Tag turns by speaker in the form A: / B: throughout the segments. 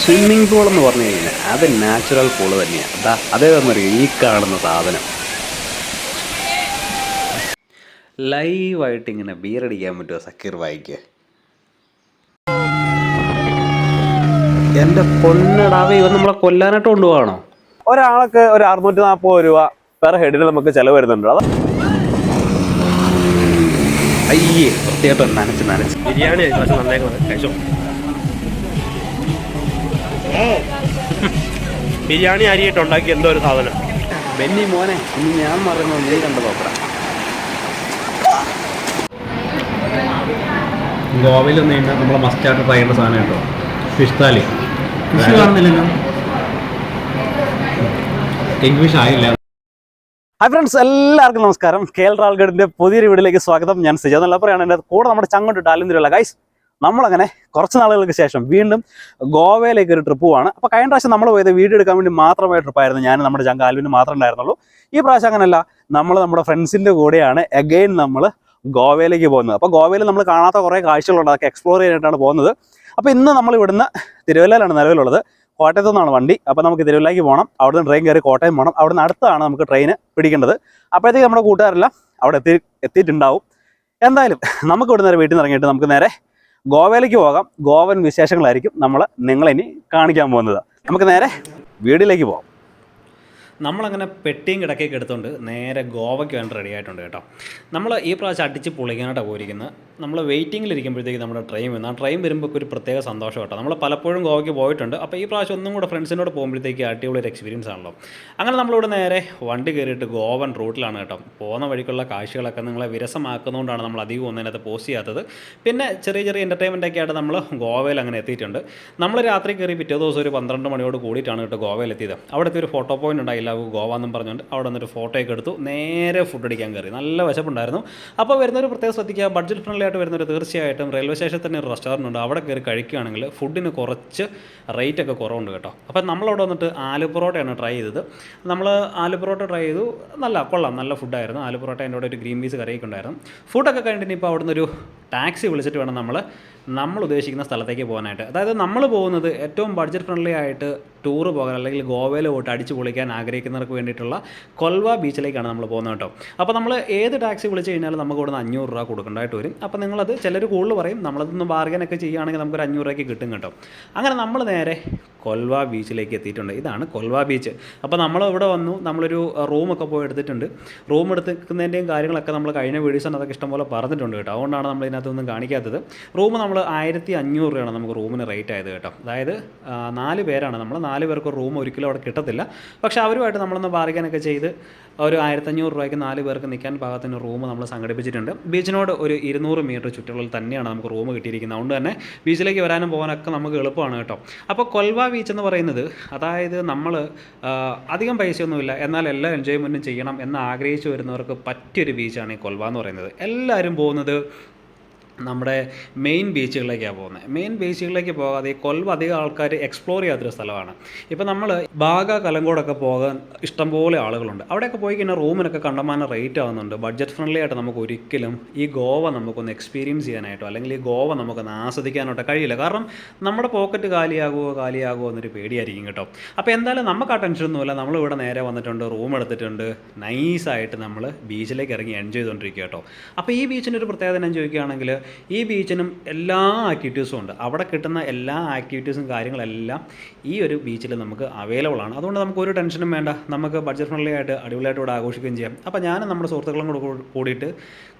A: Swimming pool എന്ന് പറഞ്ഞു കഴിഞ്ഞാൽ അത് നാച്ചുറൽ പൂൾ തന്നെയാണ് അതാ അതേ പറഞ്ഞറിയോ ഈ കാണുന്ന സാധനം. ലൈവായിട്ട് ഇങ്ങനെ ബിയറടിക്കാൻ പറ്റുമോ സക്കീർ വായിക്ക് എന്റെ പൊന്നടാവേ ഇവൻ നമ്മളെ കൊല്ലാനായിട്ട് കൊണ്ടുപോകണോ
B: ഒരാൾക്ക് ഒരു അറുന്നൂറ്റി നാൽപ്പത് രൂപ പെർ ഹെഡിന് നമുക്ക് ചെലവ് വരുന്നുണ്ട്. അത്.
A: അയ്യേ വൃത്തിയായിട്ട് നനച്ച് നനച്ച്.
C: ബിരിയാണി നന്നായി കഴിച്ചോ? ബിരിയാണി അരിയിട്ട് ഉണ്ടാക്കി എന്തോ ഒരു സാധനം.
A: ബെന്നി മോനെ ഇനി ഞാൻ മറന്നു നീ കണ്ടു നോക്കണം ഗോവയിൽ നിന്ന് കഴിഞ്ഞാൽ നമ്മളെ മസ്റ്റായിട്ട് ട്രൈ ചെയ്യേണ്ട സാധനം കേട്ടോ. ഫിഷ് താലി ഫിഷ് കാണുന്നില്ലല്ലോ. ഇംഗ്ലീഷ് ആയില്ല.
B: ഹായ് ഫ്രണ്ട്സ് എല്ലാവർക്കും നമസ്കാരം. കേൾ റാൽഗഡിന്റെ റാൽഗഡിന്റെ പുതിയൊരു വീഡിയോയിലേക്ക് സ്വാഗതം. ഞാൻ സിജ നല്ല പറയാണ് എന്റെ കൂടെ നമ്മുടെ ചങ്ങോട്ട് ടാലിന്തിലുള്ള ഗൈസ് നമ്മളങ്ങനെ കുറച്ച് നാളുകൾക്ക് ശേഷം വീണ്ടും ഗോവയിലേക്ക് ഒരു ട്രിപ്പ് പോവാണ്. അപ്പോൾ കഴിഞ്ഞ പ്രാവശ്യം നമ്മൾ പോയത് വീഡിയോ എടുക്കാൻ വേണ്ടി മാത്രമായ ട്രിപ്പായിരുന്നു ഞാൻ നമ്മുടെ ആൽവിന് മാത്രമേ ഉണ്ടായിരുന്നുള്ളൂ. ഈ പ്രാവശ്യം അങ്ങനെയല്ല. നമ്മൾ നമ്മുടെ ഫ്രണ്ട്സിന്റെ കൂടെയാണ് എഗെയിൻ നമ്മൾ ഗോവയിലേക്ക് പോകുന്നത്. അപ്പോൾ ഗോവയിൽ നമ്മൾ കാണാത്ത കുറേ കാഴ്ചകളുണ്ട്. അതൊക്കെ എക്സ്പ്ലോർ ചെയ്യാനായിട്ടാണ് പോകുന്നത്. അപ്പോൾ ഇന്ന് നമ്മൾ ഇവിടുന്ന് തിരുവല്ലയിലാണ് നിലവിലുള്ളത്. കോട്ടയത്തു നിന്നാണ് വണ്ടി. അപ്പോൾ നമുക്ക് തിരുവല്ലയ്ക്ക് പോകണം അവിടുന്ന് ട്രെയിൻ കയറി കോട്ടയം പോകണം അവിടുന്ന് അടുത്താണ് നമുക്ക് ട്രെയിൻ പിടിക്കേണ്ടത്. അപ്പോഴത്തേക്ക് നമ്മുടെ കൂട്ടുകാരെല്ലാം അവിടെ എത്തി എത്തിയിട്ടുണ്ടാവും. എന്തായാലും നമുക്ക് ഇവിടുന്ന് നേരെ വീട്ടിൽ നിന്ന് ഇറങ്ങിയിട്ട് നമുക്ക് നേരെ ഗോവയിലേക്ക് പോകാം. ഗോവൻ വിശേഷങ്ങളായിരിക്കും നമ്മൾ നിങ്ങളിനി കാണിക്കാൻ പോകുന്നത്. നമുക്ക് നേരെ വീട്ടിലേക്ക് പോകാം
D: നമ്മളങ്ങനെ പെട്ടിയും കിടക്കയൊക്കെ എടുത്തുകൊണ്ട് നേരെ ഗോവയ്ക്ക് വേണ്ടി റെഡി ആയിട്ടുണ്ട് കേട്ടോ. നമ്മൾ ഈ പ്രാവശ്യം അടിച്ച് പൊളിക്കാനായിട്ടാണ് പോയിരിക്കുന്നത്. നമ്മൾ വെയിറ്റിങ്ങിലിരിക്കുമ്പോഴത്തേക്ക് നമ്മുടെ ട്രെയിൻ വന്നു ആ ട്രെയിൻ വരുമ്പോൾ ഒരു പ്രത്യേക സന്തോഷം കേട്ടോ നമ്മൾ പലപ്പോഴും ഗോവയ്ക്ക് പോയിട്ടുണ്ട്. അപ്പോൾ ഈ പ്രാവശ്യം ഒന്നും കൂടെ ഫ്രണ്ട്സിനോട് പോകുമ്പോഴത്തേക്ക് അടിപൊളി ഒരു എക്സ്പീരിയൻസ് ആണല്ലോ. അങ്ങനെ നമ്മളിവിടെ നേരെ വണ്ടി കയറിയിട്ട് ഗോവൻ റൂട്ടിലാണ് കേട്ടോ. പോകുന്ന വഴിക്കുള്ള കാഴ്ചകളൊക്കെ നിങ്ങളെ വിരസമാക്കുന്നതുകൊണ്ടാണ് നമ്മൾ അധികം ഒന്നും അതിനകത്ത് പോസ്റ്റ് ചെയ്യാത്തത്. പിന്നെ ചെറിയ ചെറിയ എന്റർടൈൻമെന്റ് ഒക്കെ ആയിട്ട് നമ്മൾ ഗോവയിൽ അങ്ങനെ എത്തിയിട്ടുണ്ട്. നമ്മൾ രാത്രി കയറി പിറ്റേ ദിവസം ഒരു പന്ത്രണ്ട് മണിയോട് കൂടിയിട്ടാണ് കേട്ടോ ഗോവയിൽ എത്തിയത് അവിടുത്തെ ഒരു ഫോട്ടോ പോയിന്റ് ഉണ്ടായില്ല ഗോവ എന്നും പറഞ്ഞുകൊണ്ട് അവിടെ നിന്നൊരു ഫോട്ടോയൊക്കെ എടുത്തു. നേരെ ഫുഡ് അടിക്കാൻ കയറി. നല്ല വിശപ്പുണ്ടായിരുന്നു. അപ്പോൾ വരുന്നൊരു പ്രത്യേകം ശ്രദ്ധിക്കുക. ബഡ്ജറ്റ് ഫ്രണ്ട്ലി ആയിട്ട് വരുന്നവർ തീർച്ചയായിട്ടും റെയിൽവേ സ്റ്റേഷനിൽ തന്നെ ഒരു റെസ്റ്റോറന്റ് ഉണ്ട്. അവിടെ കയറി കഴിക്കുകയാണെങ്കിൽ ഫുഡിന് കുറച്ച് റേറ്റ് ഒക്കെ കുറവുണ്ട് കേട്ടോ. അപ്പം നമ്മളവിടെ വന്നിട്ട് ആലു പൊറോട്ടയാണ് ട്രൈ ചെയ്തത്. നമ്മൾ ആലു പൊറോട്ട ട്രൈ ചെയ്തു. നല്ല കൊള്ളാം. നല്ല ഫുഡായിരുന്നു ആലു പൊറോട്ട എന്റെ കൂടെ ഒരു ഗ്രീൻ പീസ് കറിയൊക്കെ ഉണ്ടായിരുന്നു. ഫുഡൊക്കെ കഴിഞ്ഞിട്ട് ഇപ്പോൾ അവിടുന്ന് ഒരു ടാക്സി വിളിച്ചിട്ട് വേണം നമ്മൾ നമ്മൾ ഉദ്ദേശിക്കുന്ന സ്ഥലത്തേക്ക് പോകാനായിട്ട്. അതായത് നമ്മൾ പോകുന്നത് ഏറ്റവും ബഡ്ജറ്റ് ഫ്രണ്ട്ലി ആയിട്ട് ടൂറ് പോകാൻ അല്ലെങ്കിൽ ഗോവയിൽ പോയിട്ട് അടിച്ച് പൊളിക്കാൻ ആഗ്രഹിക്കുന്നവർക്ക് വേണ്ടിയിട്ടുള്ള കൊൽവ ബീച്ചിലേക്കാണ് നമ്മൾ പോകുന്നത് കേട്ടോ. അപ്പോൾ നമ്മൾ ഏത് ടാക്സി വിളിച്ച് കഴിഞ്ഞാലും നമുക്ക് ഇവിടുന്ന് അഞ്ഞൂറ് രൂപ കൊടുക്കേണ്ടതായിട്ട് വരും അപ്പോൾ നിങ്ങളത് ചിലർ കൂടുതൽ പറയും നമ്മളതൊന്ന് ബാർഗനൊക്കെ ചെയ്യുകയാണെങ്കിൽ നമുക്കൊരു അഞ്ഞൂറ് രൂപയ്ക്ക് കിട്ടും കേട്ടോ. അങ്ങനെ നമ്മൾ നേരെ കൊൽവ ബീച്ചിലേക്ക് എത്തിയിട്ടുണ്ട്. ഇതാണ് കൊൽവ ബീച്ച്. അപ്പോൾ നമ്മൾ ഇവിടെ വന്നു നമ്മളൊരു റൂമൊക്കെ പോയി എടുത്തിട്ടുണ്ട്. റൂം എടുക്കുന്നതിന്റെയും കാര്യങ്ങളൊക്കെ നമ്മൾ കഴിഞ്ഞ വീഡിയോസിന് അതൊക്കെ ഇഷ്ടംപോലെ പറഞ്ഞിട്ടുണ്ട് കേട്ടോ. അതുകൊണ്ടാണ് നമ്മൾ ഇതിനകത്തൊന്നും കാണിക്കാത്തത്. റൂം നമ്മൾ ആയിരത്തി അഞ്ഞൂറ് രൂപയാണ് നമുക്ക് റൂമിന് റേറ്റ് ആയത് കേട്ടോ. അതായത് നാല് പേരാണ് നമ്മൾ നാല് പേർക്ക് റൂം ഒരിക്കലും അവിടെ കിട്ടത്തില്ല. പക്ഷേ അവരുമായിട്ട് നമ്മളൊന്ന് ബാർഗനൊക്കെ ചെയ്ത് ഒരു ആയിരത്തഞ്ഞൂറ് രൂപയ്ക്ക് നാല് പേർക്ക് നിൽക്കാൻ പാകത്തിന് റൂം നമ്മൾ സംഘടിപ്പിച്ചിട്ടുണ്ട്. ബീച്ചിനോട് ഒരു ഇരുന്നൂറ് മീറ്റർ ചുറ്റളവിൽ തന്നെയാണ് നമുക്ക് റൂം കിട്ടിയിരിക്കുന്നത്. അതുകൊണ്ട് തന്നെ ബീച്ചിലേക്ക് വരാനും പോകാനൊക്കെ നമുക്ക് എളുപ്പമാണ് കേട്ടോ. അപ്പോൾ കൊൽവ ബീച്ച് എന്ന് പറയുന്നത് അതായത് നമ്മൾ അധികം പൈസയൊന്നുമില്ല. എന്നാൽ എല്ലാ എൻജോയ്മെന്റും ചെയ്യണം എന്ന് ആഗ്രഹിച്ചു വരുന്നവർക്ക് പറ്റിയൊരു ബീച്ചാണ് ഈ കൊൽവ എന്ന് പറയുന്നത്. എല്ലാവരും പോകുന്നത് നമ്മുടെ മെയിൻ ബീച്ചുകളിലേക്കാണ് പോകുന്നത്. മെയിൻ ബീച്ചുകളിലേക്ക് പോകാതെ കൊല്ലം അധികം ആൾക്കാർ എക്സ്പ്ലോർ ചെയ്യാത്തൊരു സ്ഥലമാണ്. ഇപ്പോൾ നമ്മൾ ബാഗ കലങ്കോടൊക്കെ പോകാൻ ഇഷ്ടംപോലെ ആളുകളുണ്ട്. അവിടെയൊക്കെ പോയി കഴിഞ്ഞാൽ റൂമിനൊക്കെ കണ്ടമാനം റേറ്റ് ആവുന്നുണ്ട്. ബഡ്ജറ്റ് ഫ്രണ്ട്ലി ആയിട്ട് നമുക്ക് ഒരിക്കലും ഈ ഗോവ നമുക്കൊന്ന് എക്സ്പീരിയൻസ് ചെയ്യാനായിട്ടോ അല്ലെങ്കിൽ ഈ ഗോവ നമുക്കൊന്ന് ആസ്വദിക്കാനായിട്ടോ കഴിയില്ല. കാരണം നമ്മുടെ പോക്കറ്റ് കാലിയാകുമോ കാലിയാകുമോ എന്നൊരു പേടിയായിരിക്കും കേട്ടോ. അപ്പോൾ എന്തായാലും നമുക്ക് ആ ടെൻഷനൊന്നുമില്ല നമ്മളിവിടെ നേരെ വന്നിട്ടുണ്ട് റൂം എടുത്തിട്ടുണ്ട്. നൈസായിട്ട് നമ്മൾ ബീച്ചിലേക്ക് ഇറങ്ങി എൻജോയ് ചെയ്തുകൊണ്ടിരിക്കുക കേട്ടോ. അപ്പോൾ ഈ ബീച്ചിന്റെ ഒരു പ്രത്യേകത ഞാൻ ചോദിക്കുകയാണെങ്കിൽ ഈ ബീച്ചിനും എല്ലാ ആക്ടിവിറ്റീസും ഉണ്ട്. അവിടെ കിട്ടുന്ന എല്ലാ ആക്ടിവിറ്റീസും കാര്യങ്ങളെല്ലാം ഈ ഒരു ബീച്ചിൽ നമുക്ക് അവൈലബിൾ ആണ്. അതുകൊണ്ട് നമുക്ക് ഒരു ടെൻഷനും വേണ്ട. നമുക്ക് ബഡ്ജറ്റ് ഫ്രണ്ട്ലി ആയിട്ട് അടിപൊളിയായിട്ട് ഇവിടെ ആഘോഷിക്കുകയും ചെയ്യാം. അപ്പോൾ ഞാനും നമ്മുടെ സുഹൃത്തുക്കളും കൂടെ കൂടിയിട്ട്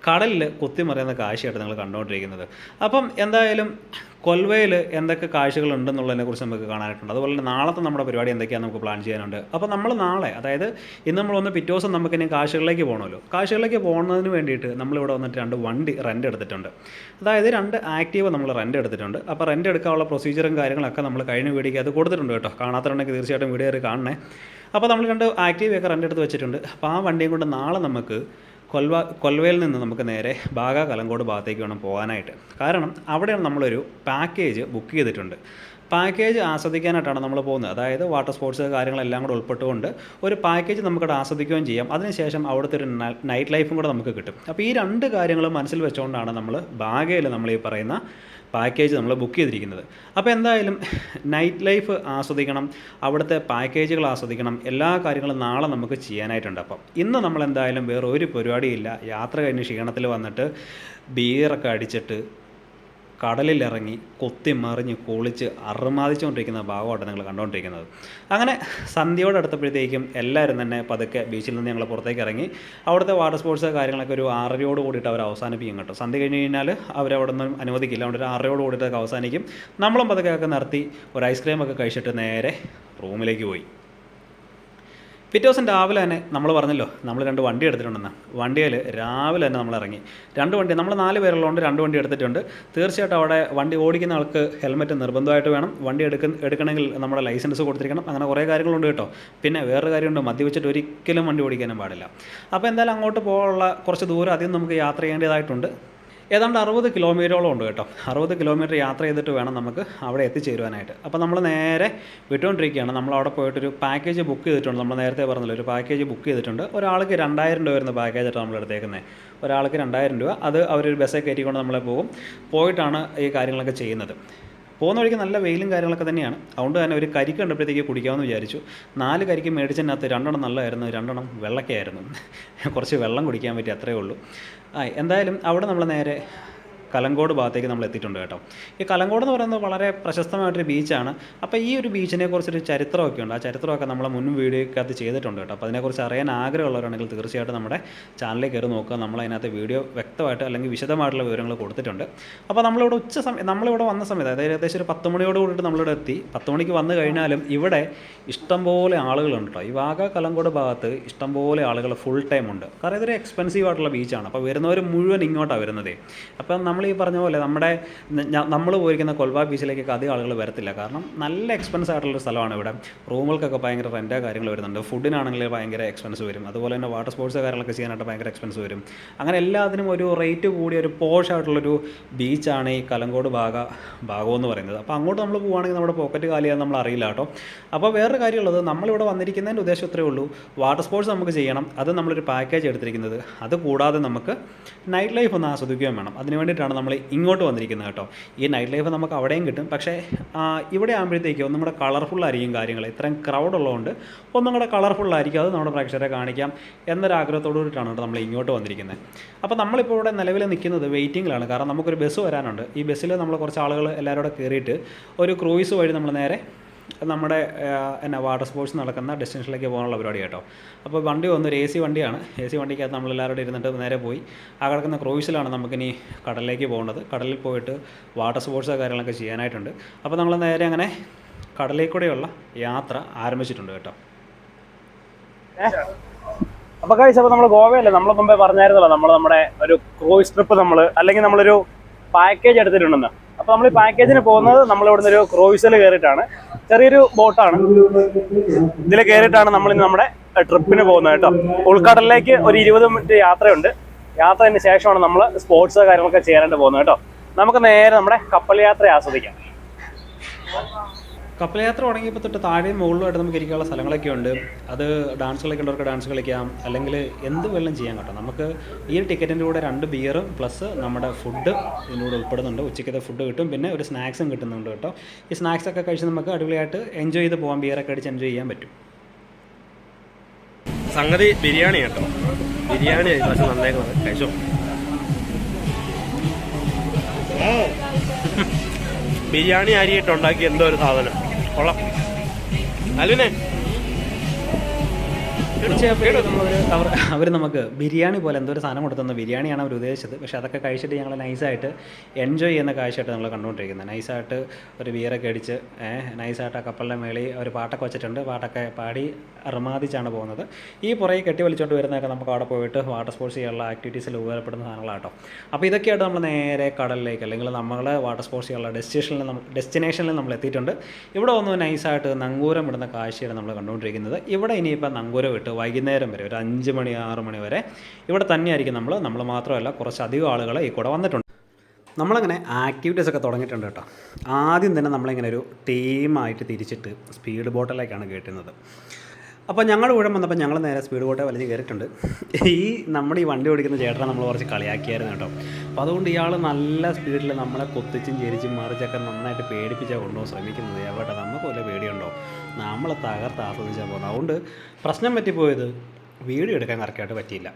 D: കടലിൽ കുത്തിമറിയുന്ന കാഴ്ചയായിട്ട് നിങ്ങൾ കണ്ടുകൊണ്ടിരിക്കുന്നത് അപ്പം എന്തായാലും കൊൽവയിൽ എന്തൊക്കെ കാഴ്ചകളുണ്ടെന്നുള്ളതിനെ കുറിച്ച് നമുക്ക് കാണാനായിട്ടുണ്ട്. അതുപോലെ തന്നെ നാളത്തെ നമ്മുടെ പരിപാടി എന്തൊക്കെയാണ് നമുക്ക് പ്ലാൻ ചെയ്യാനുണ്ട്. അപ്പോൾ നമ്മൾ നാളെ അതായത് ഇന്ന് നമ്മൾ വന്ന് പിറ്റേ ദിവസം നമുക്ക് ഇനി കാഴ്ചകളിലേക്ക് പോകണമല്ലോ കാഴ്ചകളിലേക്ക് പോകുന്നതിന് വേണ്ടിയിട്ട് നമ്മളിവിടെ വന്നിട്ട് രണ്ട് വണ്ടി റെന്റ് എടുത്തിട്ടുണ്ട്. അതായത് രണ്ട് ആക്റ്റീവ് നമ്മൾ റെന്റ് എടുത്തിട്ടുണ്ട്. അപ്പോൾ റെന്റ് എടുക്കാനുള്ള പ്രൊസീജിയറും കാര്യങ്ങളൊക്കെ നമ്മൾ കഴിഞ്ഞ വീഡിയോക്ക് അത് കൊടുത്തിട്ടുണ്ട് കേട്ടോ. കാണാത്തവരുണ്ടെങ്കിൽ തീർച്ചയായിട്ടും വീഡിയോ കാണണേ. അപ്പോൾ നമ്മൾ രണ്ട് ആക്റ്റീവ് ഒക്കെ റെന്റ് എടുത്ത് വെച്ചിട്ടുണ്ട്. അപ്പോൾ ആ വണ്ടിയും കൊണ്ട് നാളെ നമുക്ക് കൊൽവ കൊൽവയിൽ നിന്ന് നമുക്ക് നേരെ ബാഗ കലങ്കോട് ഭാഗത്തേക്ക് വേണം പോകാനായിട്ട്. കാരണം അവിടെയാണ് നമ്മളൊരു പാക്കേജ് ബുക്ക് ചെയ്തിട്ടുണ്ട്. പാക്കേജ് ആസ്വദിക്കാനായിട്ടാണ് നമ്മൾ പോകുന്നത്. അതായത് വാട്ടർ സ്പോർട്സ് കാര്യങ്ങളെല്ലാം കൂടെ ഉൾപ്പെട്ടുകൊണ്ട് ഒരു പാക്കേജ് നമുക്കവിടെ ആസ്വദിക്കുകയും ചെയ്യാം. അതിനുശേഷം അവിടുത്തെ ഒരു നൈറ്റ് ലൈഫും കൂടെ നമുക്ക് കിട്ടും. അപ്പോൾ ഈ രണ്ട് കാര്യങ്ങളും മനസ്സിൽ വെച്ചുകൊണ്ടാണ് നമ്മൾ ബാഗയിൽ നമ്മൾ ഈ പറയുന്ന പാക്കേജ് നമ്മൾ ബുക്ക് ചെയ്തിരിക്കുന്നത്. അപ്പോൾ എന്തായാലും നൈറ്റ് ലൈഫ് ആസ്വദിക്കണം അവിടുത്തെ പാക്കേജുകൾ ആസ്വദിക്കണം എല്ലാ കാര്യങ്ങളും നാളെ നമുക്ക് ചെയ്യാനായിട്ടുണ്ട്. അപ്പം ഇന്ന് നമ്മൾ എന്തായാലും വേറെ ഒരു പരിപാടിയില്ല. യാത്ര കഴിഞ്ഞ് ക്ഷീണത്തിൽ വന്നിട്ട് ബിയറൊക്കെ അടിച്ചിട്ട് കടലിലിറങ്ങി കൊത്തി മറിഞ്ഞ് കുളിച്ച് അറുമാദിച്ചുകൊണ്ടിരിക്കുന്ന ഭാഗമായിട്ട് നിങ്ങൾ കണ്ടുകൊണ്ടിരിക്കുന്നത്. അങ്ങനെ സന്ധ്യയോട് അടുത്തപ്പോഴത്തേക്കും എല്ലാവരും തന്നെ പതുക്കെ ബീച്ചിൽ നിന്ന് ഞങ്ങൾ പുറത്തേക്ക് ഇറങ്ങി. അവിടുത്തെ വാട്ടർ സ്പോർട്സ് കാര്യങ്ങളൊക്കെ ഒരു ആറരയോട് കൂടിയിട്ട് അവർ അവസാനിപ്പിക്കും കേട്ടോ. സന്ധ്യ കഴിഞ്ഞ് കഴിഞ്ഞാൽ അവരവിടെ നിന്നും അനുവദിക്കില്ല. അതുകൊണ്ട് ഒരു ആറരയോട് കൂടിയിട്ടൊക്കെ അവസാനിക്കും. നമ്മളും പതുക്കെ ഒക്കെ നിർത്തി ഒരു ഐസ്ക്രീമൊക്കെ കഴിച്ചിട്ട് നേരെ റൂമിലേക്ക് പോയി. പിറ്റേ ദിവസം രാവിലെ തന്നെ നമ്മൾ പറഞ്ഞല്ലോ നമ്മൾ രണ്ട് വണ്ടി എടുത്തിട്ടുണ്ടെന്ന്. വണ്ടിയിൽ രാവിലെ തന്നെ നമ്മൾ ഇറങ്ങി. രണ്ട് വണ്ടി നമ്മൾ നാല് പേരുള്ളതുകൊണ്ട് രണ്ട് വണ്ടി എടുത്തിട്ടുണ്ട്. തീർച്ചയായിട്ടും അവിടെ വണ്ടി ഓടിക്കുന്ന ആൾക്ക് ഹെൽമെറ്റ് നിർബന്ധമായിട്ട് വേണം. വണ്ടി എടുക്ക എടുക്കണമെങ്കിൽ നമ്മുടെ ലൈസൻസ് കൊടുത്തിരിക്കണം. അങ്ങനെ കുറേ കാര്യങ്ങളുണ്ട് കേട്ടോ. പിന്നെ വേറൊരു കാര്യമുണ്ട് മദ്യവെച്ചിട്ട് ഒരിക്കലും വണ്ടി ഓടിക്കാനും പാടില്ല. അപ്പോൾ എന്തായാലും അങ്ങോട്ട് പോകാനുള്ള കുറച്ച് ദൂരം അധികം നമുക്ക് യാത്ര ചെയ്യേണ്ടതായിട്ടുണ്ട്. ഏതാണ്ട് അറുപത് കിലോമീറ്ററോളം ഉണ്ട് കേട്ടോ. അറുപത് കിലോമീറ്റർ യാത്ര ചെയ്തിട്ട് വേണം നമുക്ക് അവിടെ എത്തിച്ചേരുവാനായിട്ട്. അപ്പോൾ നമ്മൾ നേരെ വിട്ടുകൊണ്ടിരിക്കുകയാണ്. നമ്മൾ അവിടെ പോയിട്ടൊരു പാക്കേജ് ബുക്ക് ചെയ്തിട്ടുണ്ട്. നമ്മൾ നേരത്തെ പറഞ്ഞല്ലോ ഒരു പാക്കേജ് ബുക്ക് ചെയ്തിട്ടുണ്ട്. ഒരാൾക്ക് രണ്ടായിരം രൂപ വരുന്ന പാക്കേജായിട്ട് നമ്മൾ എടുത്തേക്കുന്നത് ഒരാൾക്ക് രണ്ടായിരം രൂപ. അത് അവരൊരു ബസ്സേ കയറ്റിക്കൊണ്ട് നമ്മളെ പോകും. പോയിട്ടാണ് ഈ കാര്യങ്ങളൊക്കെ ചെയ്യുന്നത്. പോകുന്ന വഴിക്ക് നല്ല വെയിലും കാര്യങ്ങളൊക്കെ തന്നെയാണ്. അതുകൊണ്ട് തന്നെ ഒരു കരിക്ക് കണ്ടപ്പോഴത്തേക്ക് കുടിക്കാമെന്ന് വിചാരിച്ചു. നാല് കരിക്ക് മേടിച്ചതിനകത്ത് രണ്ടെണ്ണം നല്ലതായിരുന്നു രണ്ടെണ്ണം വെള്ളക്കയായിരുന്നു. കുറച്ച് വെള്ളം കുടിക്കാൻ പറ്റി അത്രയേ ഉള്ളൂ. ആ എന്തായാലും അവിടെ നമ്മൾ നേരെ കലങ്കോട് ഭാഗത്തേക്ക് നമ്മൾ എത്തിയിട്ടുണ്ട് കേട്ടോ. ഈ കലങ്കോട് എന്ന് പറയുന്നത് വളരെ പ്രശസ്തമായിട്ടൊരു ബീച്ചാണ്. അപ്പോൾ ഈ ഒരു ബീച്ചിനെ കുറിച്ചൊരു ചരിത്രമൊക്കെ ഉണ്ട്. ആ ചരിത്രമൊക്കെ നമ്മൾ മുൻ വീഡിയോക്കകത്ത് ചെയ്തിട്ടുണ്ട് കേട്ടോ. അപ്പോൾ അതിനെക്കുറിച്ച് അറിയാൻ ആഗ്രഹമുള്ളവരാണെങ്കിൽ തീർച്ചയായിട്ടും നമ്മുടെ ചാനലിൽ കയറി നോക്കുക. നമ്മൾ അതിനകത്ത് വീഡിയോ വ്യക്തമായിട്ട് അല്ലെങ്കിൽ വിശദമായിട്ടുള്ള വിവരങ്ങൾ കൊടുത്തിട്ടുണ്ട്. അപ്പോൾ നമ്മളിവിടെ ഉച്ച സമയം നമ്മളിവിടെ വന്ന സമയത്ത് അതായത് ഏകദേശം ഒരു പത്ത് മണിയോട് കൂടിയിട്ട് നമ്മളിവിടെ എത്തി. പത്ത് മണിക്ക് വന്നു കഴിഞ്ഞാലും ഇവിടെ ഇഷ്ടംപോലെ ആളുകളുണ്ട് കേട്ടോ. ഈ വാഗ കലങ്കോട് ഭാഗത്ത് ഇഷ്ടംപോലെ ആളുകൾ ഫുൾ ടൈം ഉണ്ട്. കാരണം ഇതൊരു എക്സ്പെൻസീവ് ആയിട്ടുള്ള ബീച്ചാണ്. അപ്പോൾ വരുന്നവർ മുഴുവൻ ഇങ്ങോട്ടാണ് വരുന്നത്. അപ്പം നമ്മൾ ഈ പറഞ്ഞ പോലെ നമ്മുടെ നമ്മൾ പോയിരിക്കുന്ന കൊൽവ ബീച്ചിലേക്കൊക്കെ അധികം ആളുകൾ വരത്തില്ല. കാരണം നല്ല എക്സ്പെൻസ് ആയിട്ടുള്ള സ്ഥലമാണ് ഇവിടെ. റൂമുകൾക്കൊക്കെ ഭയങ്കര റെന്റ് കാര്യങ്ങൾ വരുന്നുണ്ട്. ഫുഡിനാണെങ്കിൽ ഭയങ്കര എക്സ്പെൻസ് വരും. അതുപോലെ തന്നെ വാട്ടർ സ്പോർട്സ് കാര്യങ്ങളൊക്കെ ചെയ്യാനായിട്ട് ഭയങ്കര എക്സ്പെൻസ് വരും. അങ്ങനെ എല്ലാത്തിനും ഒരു റേറ്റ് കൂടിയ ഒരു പോഷ് ആയിട്ടുള്ളൊരു ബീച്ചാണ് ഈ കലങ്കോട് ഭാഗ ഭാഗം എന്ന് പറയുന്നത്. അപ്പോൾ അങ്ങോട്ട് നമ്മൾ പോവുകയാണെങ്കിൽ നമ്മുടെ പോക്കറ്റ് കാലിയാന്ന് നമ്മൾ അറിയില്ല കേട്ടോ. അപ്പോൾ വേറൊരു കാര്യമുള്ളത് നമ്മളിവിടെ വന്നിരിക്കുന്നതിന്റെ ഉദ്ദേശം ഇത്രയേ ഉള്ളൂ. വാട്ടർ സ്പോർട്സ് നമുക്ക് ചെയ്യണം. അത് നമ്മളൊരു പാക്കേജ് എടുത്തിരിക്കുന്നത്. അത് കൂടാതെ നമുക്ക് നൈറ്റ് ലൈഫ് ഒന്ന് ആസ്വദിക്കുകയും വേണം. അതിന് വേണ്ടിയിട്ടാണ് നമ്മൾ ഇങ്ങോട്ട് വന്നിരിക്കുന്നത് കേട്ടോ. ഈ നൈറ്റ് ലൈഫ് നമുക്ക് അവിടെയും കിട്ടും. പക്ഷേ ഇവിടെ ആകുമ്പോഴത്തേക്കും ഒന്നും കൂടെ കളർഫുൾ ആയിരിക്കും കാര്യങ്ങൾ. ഇത്രയും ക്രൗഡ് ഉള്ളതുകൊണ്ട് ഒന്നും കൂടെ കളർഫുൾ ആയിരിക്കും. അത് നമ്മുടെ പ്രേക്ഷകരെ കാണിക്കാം എന്നൊരു ആഗ്രഹത്തോടു കൂടിയിട്ടാണ് കേട്ടോ നമ്മൾ ഇങ്ങോട്ട് വന്നിരിക്കുന്നത്. അപ്പോൾ നമ്മളിപ്പോൾ ഇവിടെ നിലവിൽ നിൽക്കുന്നത് വെയിറ്റിങ്ങിലാണ് കാരണം നമുക്കൊരു ബസ് വരാനുണ്ട്. ഈ ബസ്സിൽ നമ്മൾ കുറച്ച് ആളുകൾ എല്ലാവരും കൂടെ കയറിയിട്ട് ഒരു ക്രൂയിസ് വഴി നമ്മൾ നേരെ നമ്മുടെ എന്നാ വാട്ടർ സ്പോർട്സ് നടക്കുന്ന ഡെസ്റ്റിനേഷനിലേക്ക് പോകാനുള്ള പരിപാടി കേട്ടോ. അപ്പോൾ വണ്ടി വന്നൊരു എ സി വണ്ടിയാണ്. എ സി വണ്ടിക്കകത്ത് നമ്മളെല്ലാവരും ഇരുന്നിട്ട് നേരെ പോയി. ആ കിടക്കുന്ന ക്രൂയിസിലാണ് നമുക്കിനി കടലിലേക്ക് പോകേണ്ടത്. കടലിൽ പോയിട്ട് വാട്ടർ സ്പോർട്സ് കാര്യങ്ങളൊക്കെ ചെയ്യാനായിട്ടുണ്ട്. അപ്പോൾ നമ്മൾ നേരെ അങ്ങനെ കടലിൽ കൂടെയുള്ള യാത്ര ആരംഭിച്ചിട്ടുണ്ട് കേട്ടോ.
B: അപ്പൊ കഴിച്ച അപ്പോൾ നമ്മൾ ഗോവയല്ലേ? നമ്മൾ മുമ്പേ പറഞ്ഞായിരുന്നല്ലോ നമ്മൾ നമ്മുടെ ഒരു ക്രൂയിസ് ട്രിപ്പ് നമ്മൾ അല്ലെങ്കിൽ നമ്മളൊരു പാക്കേജ് എടുത്തിട്ടുണ്ടെന്ന്. അപ്പൊ നമ്മൾ ഈ പാക്കേജിന് പോകുന്നത് നമ്മൾ ഇവിടുന്ന് ഒരു ക്രൂയിസിൽ കയറിയിട്ടാണ് ചെറിയൊരു ബോട്ടാണ് ഇതിൽ കയറിയിട്ടാണ് നമ്മൾ നമ്മുടെ ട്രിപ്പിന് പോകുന്നത് കേട്ടോ. ഉൾക്കടലിലേക്ക് ഒരു ഇരുപത് മിനിറ്റ് യാത്രയുണ്ട്. യാത്രയ്ക്ക് ശേഷമാണ് നമ്മൾ സ്പോർട്സ് കാര്യങ്ങളൊക്കെ ചെയ്യാനായിട്ട് പോകുന്നത് കേട്ടോ. നമുക്ക് നേരെ നമ്മുടെ കപ്പൽ യാത്ര ആസ്വദിക്കാം.
D: കപ്പൽ യാത്ര തുടങ്ങിയപ്പോൾ തൊട്ട് താഴെയും മുകളിലുമായിട്ട് നമുക്ക് ഇരിക്കാനുള്ള സ്ഥലങ്ങളൊക്കെ ഉണ്ട്. അത് ഡാൻസ് കളിക്കേണ്ടവർക്ക് ഡാൻസ് കളിക്കാം. അല്ലെങ്കിൽ എന്ത് വെള്ളം ചെയ്യാൻ കേട്ടോ. നമുക്ക് ഈ ഒരു ടിക്കറ്റിന്റെ കൂടെ രണ്ട് ബിയറും പ്ലസ് നമ്മുടെ ഫുഡ് ഇതിലൂടെ ഉൾപ്പെടുന്നുണ്ട്. ഉച്ചയ്ക്കത്തെ ഫുഡ് കിട്ടും. പിന്നെ ഒരു സ്നാക്സും കിട്ടുന്നുണ്ട് കേട്ടോ. ഈ സ്നാക്സ് ഒക്കെ കഴിച്ച് നമുക്ക് അടിപൊളിയായിട്ട് എൻജോയ് ചെയ്ത് പോകാം ബിയറൊക്കെ അടിച്ച് എൻജോയ് ചെയ്യാൻ പറ്റും.
C: സംഗതി ബിരിയാണി കേട്ടോ. ബിരിയാണി കഴിച്ചോ? ബിരിയാണി അരിയിട്ട് ഉണ്ടാക്കിയ എന്തോ ഒരു സാധനം. കൊള്ളാം. അലുവിനെ
D: അവർ അവർ നമുക്ക് ബിരിയാണി പോലെ എന്തോ ഒരു സാധനം കൊടുത്തുന്ന ബിരിയാണിയാണ് അവർ ഉദ്ദേശിച്ചത്. പക്ഷേ അതൊക്കെ കഴിച്ചിട്ട് ഞങ്ങൾ നൈസായിട്ട് എൻജോയ് ചെയ്യുന്ന കാഴ്ചയായിട്ട് നമ്മൾ കണ്ടുകൊണ്ടിരിക്കുന്നത്. നൈസായിട്ട് ഒരു ബിയറൊക്കെ അടിച്ച് നൈസായിട്ട് ആ കപ്പലിന്റെ മേളിൽ ഒരു പാട്ടൊക്കെ വെച്ചിട്ടുണ്ട്. പാട്ടൊക്കെ പാടി അർമാദിച്ചാണ് പോകുന്നത്. ഈ പുറകെ കെട്ടി വലിച്ചുകൊണ്ട് വരുന്നതൊക്കെ നമുക്ക് അവിടെ പോയിട്ട് വാട്ടർ സ്പോർട്സ് ചെയ്യാനുള്ള ആക്ടിവിറ്റീസിൽ ഉപകാരപ്പെടുന്ന സാധനങ്ങളാട്ടോ. അപ്പോൾ ഇതൊക്കെയായിട്ട് നമ്മൾ നേരെ കടലിലേക്ക് അല്ലെങ്കിൽ നമ്മൾ വാട്ടർ സ്പോർട്സ് ചെയ്യാനുള്ള ഡെസ്റ്റിനേഷനിൽ നമ്മൾ ഡെസ്റ്റിനേഷനിൽ നമ്മൾ എത്തിയിട്ടുണ്ട് ഇവിടെ വന്ന് നൈസായിട്ട് നങ്കൂരം ഇടുന്ന കാഴ്ചയാണ് നമ്മൾ കണ്ടുകൊണ്ടിരിക്കുന്നത്. ഇവിടെ ഇനിയിപ്പോൾ നങ്കൂരം ഇട്ട് വൈകുന്നേരം വരെ ഒരു അഞ്ച് മണി ആറ് മണി വരെ ഇവിടെ തന്നെയായിരിക്കും നമ്മൾ നമ്മൾ മാത്രമല്ല കുറച്ചധികം ആളുകൾ ഈ കൂടെ വന്നിട്ടുണ്ട്. നമ്മളങ്ങനെ ആക്ടിവിറ്റീസ് ഒക്കെ തുടങ്ങിയിട്ടുണ്ട് കേട്ടോ. ആദ്യം തന്നെ നമ്മളിങ്ങനെ ഒരു ടീമായിട്ട് തിരിച്ചിട്ട് സ്പീഡ് ബോട്ടിലേക്കാണ് കയറ്റുന്നത് അപ്പോൾ ഞങ്ങൾ ഊഴം വന്നപ്പോൾ ഞങ്ങൾ നേരെ സ്പീഡ് ബോട്ടെ വലിഞ്ഞ് കയറിയിട്ടുണ്ട് ഈ നമ്മുടെ ഈ വണ്ടി ഓടിക്കുന്ന ചേട്ടനെ നമ്മൾ കുറച്ച് കളിയാക്കിയായിരുന്നു കേട്ടോ. അപ്പോൾ അതുകൊണ്ട് ഇയാൾ നല്ല സ്പീഡിൽ നമ്മളെ കൊത്തിച്ചും ചേരിച്ചും മറിച്ചൊക്കെ നന്നായിട്ട് പേടിപ്പിച്ചാൽ കൊണ്ടുപോകാൻ ശ്രമിക്കുന്നത്. എവിടെ? നമുക്ക് വല്ല പേടിയുണ്ടോ? നമ്മളെ തകർത്ത് ആസ്വദിച്ചാൽ പോകുന്നത് അതുകൊണ്ട് പ്രശ്നം പറ്റിപ്പോയത് വീഡിയോ എടുക്കാൻ കറക്റ്റായിട്ട് പറ്റിയില്ല.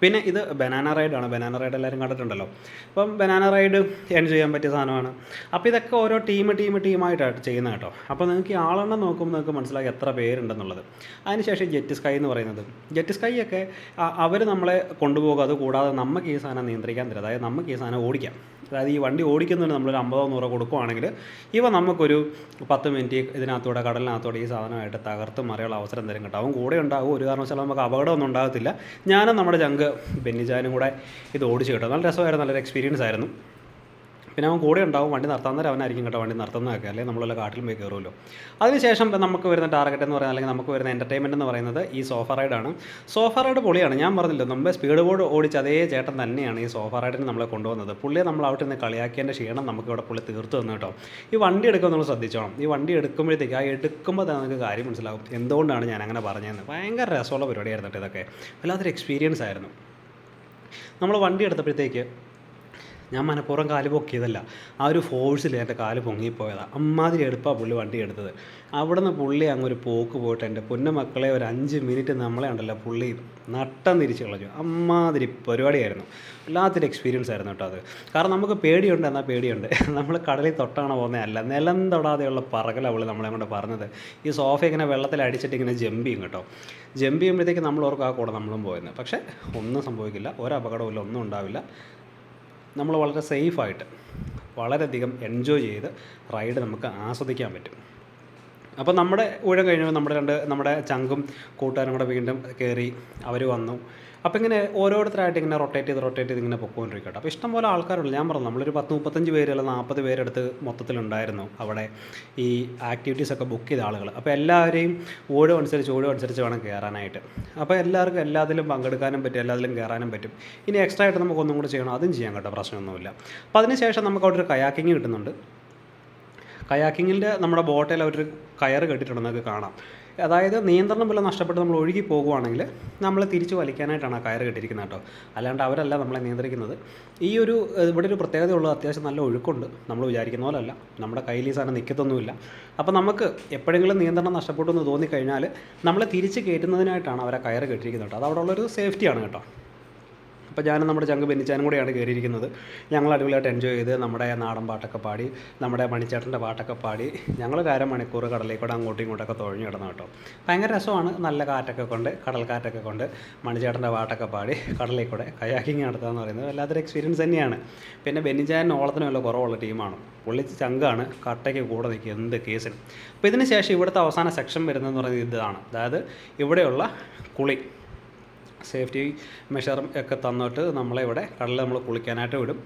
D: പിന്നെ ഇത് ബനാന റൈഡാണ് ബനാന റൈഡ് എല്ലാവരും കണ്ടിട്ടുണ്ടല്ലോ. അപ്പം ബനാന റൈഡ് എൻജോയ് ചെയ്യാൻ പറ്റിയ സാധനമാണ്. അപ്പോൾ ഇതൊക്കെ ഓരോ ടീം ടീം ടീമായിട്ടാണ് ചെയ്യുന്നത് കേട്ടോ. അപ്പോൾ നിങ്ങൾക്ക് ഈ ആളെണ്ണം നോക്കുമ്പോൾ നിങ്ങൾക്ക് മനസ്സിലാക്കി എത്ര പേരുണ്ടെന്നുള്ളത്. അതിനുശേഷം ജെറ്റ് സ്കൈ എന്ന് പറയുന്നത്. ജെറ്റ് സ്കൈ ഒക്കെ അവർ നമ്മളെ കൊണ്ടുപോകും. അത് കൂടാതെ നമുക്ക് ഈ സാധനം നിയന്ത്രിക്കാൻ തരും. അതായത് നമുക്ക് ഈ സാധനം ഓടിക്കാം. അതായത് ഈ വണ്ടി ഓടിക്കുന്നതിന് നമ്മളൊരു അമ്പതോ നൂറോ കൊടുക്കുവാണെങ്കിൽ ഇവ നമുക്കൊരു പത്ത് മിനിറ്റ് ഇതിനകത്തൂടെ കടലിനകത്തൂടെ ഈ സാധനമായിട്ട് തകർത്ത് മറിയുള്ള അവസരം തരും കേട്ടോ. അവൻ കൂടെ ഉണ്ടാവും. ഒരു കാരണവശാലും നമുക്ക് അപകടമൊന്നും ഉണ്ടാകത്തില്ല. ഞാനും നമ്മുടെ ജങ്ക് ബെന്നിജാനും കൂടെ ഇത് ഓടിച്ച് കേട്ടോ. നല്ല രസമായിരുന്നു. നല്ലൊരു എക്സ്പീരിയൻസ് ആയിരുന്നു. പിന്നെ അവൻ കൂടെ ഉണ്ടാവും വണ്ടി നടത്താൻ നേരം അവനായിരിക്കും കേട്ടോ വണ്ടി നടത്തുന്നതൊക്കെ അല്ലെങ്കിൽ നമ്മളുള്ള കാട്ടിൽ പോയി കയറുമല്ലോ അതിനുശേഷം നമുക്ക് വരുന്ന ടാർഗറ്റ് എന്ന് പറയുന്നത് അല്ലെങ്കിൽ നമുക്ക് വരുന്ന എന്റർടൈൻമെന്റ് എന്ന് പറയുന്നത് ഈ സോഫ റൈഡാണ് സോഫ റൈഡ് പൊളിയാണ്. ഞാൻ പറഞ്ഞില്ല മുമ്പേ സ്പീഡ് ബോർഡ് ഓടിച്ച അതേ ചേട്ടൻ തന്നെയാണ് ഈ സോഫ റൈഡിന് നമ്മളെ കൊണ്ടുവന്നത്. പുള്ളിയെ നമ്മൾ അവിടെ നിന്ന് കളിയാക്കിയതിന്റെ ക്ഷീണം നമുക്ക് ഇവിടെ പുള്ളി തീർത്തു തന്നു കേട്ടോ. ഈ വണ്ടി എടുക്കുമ്പോൾ നമ്മൾ ശ്രദ്ധിച്ചോണം. ഈ വണ്ടി എടുക്കുമ്പോഴത്തേക്ക് ആ എടുക്കുമ്പോൾ തന്നെ നമുക്ക് കാര്യം മനസ്സിലാകും എന്തുകൊണ്ടാണ് ഞാൻ അങ്ങനെ പറഞ്ഞതെന്ന്. ഭയങ്കര രസമുള്ള പരിപാടിയായിരുന്നു കേട്ടോ ഇതൊക്കെ. വല്ലാത്തൊരു എക്സ്പീരിയൻസ് ആയിരുന്നു. നമ്മൾ വണ്ടി എടുത്തപ്പോഴത്തേക്ക് ഞാൻ മനഃപൂർവം കാൽ പൊക്കിയതല്ല. ആ ഒരു ഫോഴ്സിൽ എന്റെ കാൽ പൊങ്ങിപ്പോയതാണ് അമ്മാതിരി എടുപ്പാണ് പുള്ളി വണ്ടി എടുത്തത്. അവിടെ നിന്ന് പുള്ളി അങ്ങ് ഒരു പോക്ക് പോയിട്ട് എന്റെ പൊന്നു മക്കളെ ഒരു അഞ്ച് മിനിറ്റ് നമ്മളെ ഉണ്ടല്ലോ പുള്ളി നട്ടം തിരിച്ച് കളഞ്ഞു. അമ്മാതിരി പരിപാടിയായിരുന്നു. വല്ലാത്തൊരു എക്സ്പീരിയൻസ് ആയിരുന്നു കേട്ടോ അത്. കാരണം നമുക്ക് പേടിയുണ്ട് എന്നാൽ പേടിയുണ്ട്. നമ്മൾ കടലിൽ തൊട്ടാണ് പോകുന്നത് അല്ല. നിലം തൊടാതെയുള്ള പറകല അവൾ നമ്മളെ കൊണ്ട് പറഞ്ഞത്. ഈ സോഫ ഇങ്ങനെ വെള്ളത്തിൽ അടിച്ചിട്ട് ഇങ്ങനെ ജമ്പ് ചെയ്യും കേട്ടോ. ജമ്പ് ചെയ്യുമ്പോഴത്തേക്ക് നമ്മൾ ഓർക്കും ആ കൂടെ നമ്മളും പോയെന്ന്. പക്ഷേ ഒന്നും സംഭവിക്കില്ല. ഒരു അപകടമില്ല ഒന്നും ഉണ്ടാവില്ല. നമ്മൾ വളരെ സേഫായിട്ട് വളരെയധികം എൻജോയ് ചെയ്ത് റൈഡ് നമുക്ക് ആസ്വദിക്കാൻ പറ്റും. അപ്പോൾ നമ്മുടെ ഊഴം കഴിഞ്ഞപ്പോൾ നമ്മുടെ രണ്ട് നമ്മുടെ ചങ്കും കൂട്ടുകാരും കൂടെ വീണ്ടും കയറി അവർ വന്നു. അപ്പോൾ ഇങ്ങനെ ഓരോരുത്തരായിട്ട് ഇങ്ങനെ റൊട്ടേറ്റ് ചെയ്ത് റൊട്ടേറ്റ് ചെയ്ത് ഇങ്ങനെ പൊക്കോണ്ടിരിക്കട്ടെ അപ്പോൾ ഇഷ്ടംപോലെ ആൾക്കാരുണ്ട്. ഞാൻ പറഞ്ഞു നമ്മളൊരു പത്ത് മുപ്പത്തഞ്ച് പേര് അല്ലെങ്കിൽ നാൽപ്പത് പേരെടുത്ത് മൊത്തത്തിലുണ്ടായിരുന്നു അവിടെ ഈ ആക്ടിവിറ്റീസ് ഒക്കെ ബുക്ക് ചെയ്ത ആളുകൾ അപ്പോൾ എല്ലാവരെയും ഊഴം അനുസരിച്ച് ഊഴം അനുസരിച്ച് വേണം കയറാനായിട്ട് അപ്പോൾ എല്ലാവർക്കും എല്ലാത്തിലും പങ്കെടുക്കാനും പറ്റും എല്ലാത്തിലും കയറാനും പറ്റും. ഇനി എക്സ്ട്രാ ആയിട്ട് നമുക്ക് കൂടി ചെയ്യണം. അതും ചെയ്യാൻ കേട്ടോ പ്രശ്നമൊന്നുമില്ല. അപ്പോൾ അതിനുശേഷം നമുക്ക് അവിടെ ഒരു കയാക്കിങ് കിട്ടുന്നുണ്ട്. കയാക്കിങ്ങിന്റെ നമ്മുടെ ബോട്ടിൽ അവരൊരു കയറ് കെട്ടിട്ടുണ്ട് നമുക്ക് കാണാം. അതായത് നിയന്ത്രണം വല്ല നഷ്ടപ്പെട്ട് നമ്മൾ ഒഴുകി പോകുവാണെങ്കിൽ നമ്മൾ തിരിച്ച് വലിക്കാനായിട്ടാണ് ആ കയറ് കെട്ടിയിരിക്കുന്നത് കേട്ടോ. അല്ലാണ്ട് അവരല്ല നമ്മളെ നിയന്ത്രിക്കുന്നത്. ഈ ഒരു ഇവിടെ ഒരു പ്രത്യേകതയുള്ളത് അത്യാവശ്യം നല്ല ഒഴുക്കുണ്ട്. നമ്മൾ വിചാരിക്കുന്ന പോലല്ല. നമ്മുടെ കയ്യിൽ ഈ സാധനം നിൽക്കത്തൊന്നുമില്ല അപ്പോൾ നമുക്ക് എപ്പോഴെങ്കിലും നിയന്ത്രണം നഷ്ടപ്പെട്ടു എന്ന് തോന്നിക്കഴിഞ്ഞാൽ നമ്മളെ തിരിച്ച് കയറ്റുന്നതിനായിട്ടാണ് അവരെ കയറ് കെട്ടിയിരിക്കുന്നത് കേട്ടോ. അത് അവിടെ ഉള്ളൊരു സേഫ്റ്റിയാണ് കേട്ടോ. അപ്പോൾ ഞാനും നമ്മുടെ ചങ്ക് ബെന്നിച്ചാനും കൂടെയാണ് കയറിയിരിക്കുന്നത് ഞങ്ങൾ അടിപൊളിയായിട്ട് എൻജോയ് ചെയ്ത് നമ്മുടെ നാടൻ പാട്ടൊക്കെ പാടി നമ്മുടെ മണിച്ചേട്ടന്റെ പാട്ടൊക്കെ പാടി ഞങ്ങൾ അരമണിക്കൂർ കടലേക്കൂടെ കൂടെ അങ്ങോട്ടും ഇങ്ങോട്ടൊക്കെ തുഴഞ്ഞു കിടന്നു കേട്ടോ. ഭയങ്കര രസമാണ്. നല്ല കാറ്റൊക്കെ കൊണ്ട് കടൽക്കാറ്റൊക്കെ കൊണ്ട് മണിച്ചേട്ടന്റെ പാട്ടൊക്കെ പാടി കടലേക്കൂടെ കൂടെ കയാക്കിങ് നടത്തുക എന്ന് പറയുന്നത് വല്ലാത്തൊരു എക്സ്പീരിയൻസ് തന്നെയാണ്. പിന്നെ ബെന്നിച്ചാൻ ഓളത്തിന് വല്ല കുറവുള്ള ടീമാണ്. പുള്ളി ചങ്കാണ് കട്ടയ്ക്ക് കൂടെ നിൽക്കുക എന്ത് കേസിൽ അപ്പോൾ ഇതിന് ശേഷം ഇവിടുത്തെ അവസാന സെക്ഷൻ വരുന്നതെന്ന് പറയുന്നത് ഇതാണ്. അതായത് ഇവിടെയുള്ള കുളി. സേഫ്റ്റി മെഷർ ഒക്കെ തന്നിട്ട് നമ്മളെ ഇവിടെ കടലിൽ നമ്മൾ കുളിക്കാനായിട്ട് വിടും.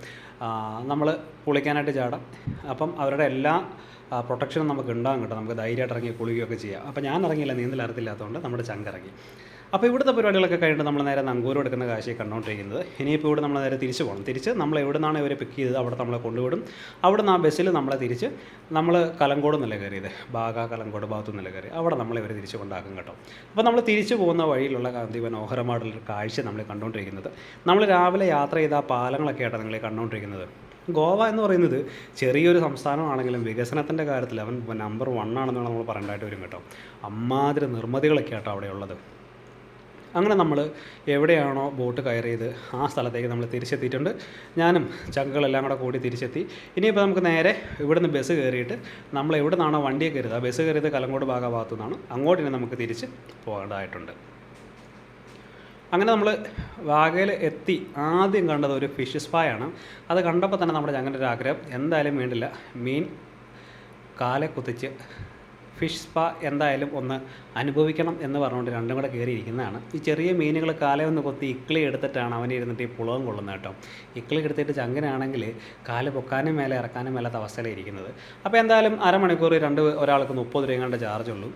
D: നമ്മൾ കുളിക്കാനായിട്ട് ചാടാം. അപ്പം അവരുടെ എല്ലാ പ്രൊട്ടക്ഷനും നമുക്ക് ഉണ്ടാകും കേട്ടോ. നമുക്ക് ധൈര്യമായിട്ട് ഇറങ്ങി കുളിക്കുകയൊക്കെ ചെയ്യാം. അപ്പോൾ ഞാൻ ഇറങ്ങിയില്ല നീന്തൽ അറിയത്തില്ലാത്തതുകൊണ്ട് നമ്മുടെ ചങ്ക് ഇറങ്ങി. അപ്പോൾ ഇവിടുത്തെ പരിപാടികളൊക്കെ കഴിഞ്ഞിട്ട് നമ്മൾ നേരെ നങ്കൂരം എടുക്കുന്ന കാശിയെ കണ്ടുകൊണ്ടിരിക്കുന്നത് ഇനിയിപ്പോൾ ഇവിടെ നമ്മൾ നേരെ തിരിച്ച് പോകണം തിരിച്ച് നമ്മൾ എവിടെ നിന്നാണ് ഇവരെ പിക്ക് ചെയ്തത്? അവിടെ നമ്മളെ കൊണ്ടുവിടും. അവിടെ നിന്ന് ആ ബസ്സിൽ നമ്മളെ തിരിച്ച് നമ്മൾ കലങ്കോട് നില കയറിയത്? ബാഗ കലങ്കോട് ഭാഗത്തു നില കയറി അവിടെ നമ്മളെ ഇവരെ തിരിച്ച് കൊണ്ടാക്കും കേട്ടോ. അപ്പോൾ നമ്മൾ തിരിച്ചു പോകുന്ന വഴിയിലുള്ള അതിമനോഹരമായിട്ടുള്ളൊരു കാഴ്ച നമ്മൾ കണ്ടുകൊണ്ടിരിക്കുന്നത് നമ്മൾ രാവിലെ യാത്ര ചെയ്ത ആ പാലങ്ങളൊക്കെ നിങ്ങൾ കണ്ടുകൊണ്ടിരിക്കുന്നത് ഗോവ എന്ന് പറയുന്നത് ചെറിയൊരു സംസ്ഥാനമാണെങ്കിലും വികസനത്തിന്റെ കാര്യത്തിൽ അവൻ നമ്പർ വൺ ആണെന്നാണ് നമ്മൾ പറയേണ്ടതായിട്ട് വരും കേട്ടോ. അമ്മാതിരി നിർമ്മിതികളൊക്കെ ആട്ടോ അവിടെ ഉള്ളത് അങ്ങനെ നമ്മൾ എവിടെയാണോ ബോട്ട് കയറിയത് ആ സ്ഥലത്തേക്ക് നമ്മൾ തിരിച്ചെത്തിയിട്ടുണ്ട്. ഞാനും ചക്കകളെല്ലാം കൂടെ കൂടി തിരിച്ചെത്തി. ഇനിയിപ്പോൾ നമുക്ക് നേരെ ഇവിടുന്ന് ബസ് കയറിയിട്ട് നമ്മൾ എവിടെ നിന്നാണോ വണ്ടിയെ കയറിയത് ബസ് കയറിയത് കലങ്കോട് ഭാഗ ഭാഗത്തു നിന്നാണ്. അങ്ങോട്ട് ഇനി നമുക്ക് തിരിച്ച് പോകേണ്ടതായിട്ടുണ്ട്. അങ്ങനെ നമ്മൾ വാഗയിൽ എത്തി. ആദ്യം കണ്ടത് ഒരു ഫിഷ് സ്പായാണ് അത് കണ്ടപ്പോൾ തന്നെ നമ്മുടെ ഞങ്ങളുടെ ഒരു ആഗ്രഹം എന്തായാലും വേണ്ടില്ല. മീൻ കാലെ കുത്തിച്ച് ഫിഷ് സ്പാ എന്തായാലും ഒന്ന് അനുഭവിക്കണം എന്ന് പറഞ്ഞുകൊണ്ട് രണ്ടും കൂടെ കയറിയിരിക്കുന്നതാണ്. ഈ ചെറിയ മീനുകൾ കാലം ഒന്ന് കൊത്തി ഇക്കിളി എടുത്തിട്ടാണ് അവൻ ഇരുന്നിട്ട് ഈ പുളകം കൊള്ളുന്നത് കേട്ടോ. ഇക്കിളി എടുത്തിട്ട് ചങ്ങനാണെങ്കിൽ കാൽ പൊക്കാനും മേലെ ഇറക്കാനും മേലാത്ത അവസ്ഥയിലിരിക്കുന്നത് അപ്പോൾ എന്തായാലും അരമണിക്കൂർ രണ്ട് ഒരാൾക്ക് മുപ്പത് രൂപ കണ്ട ചാർജ് ഉള്ളൂ.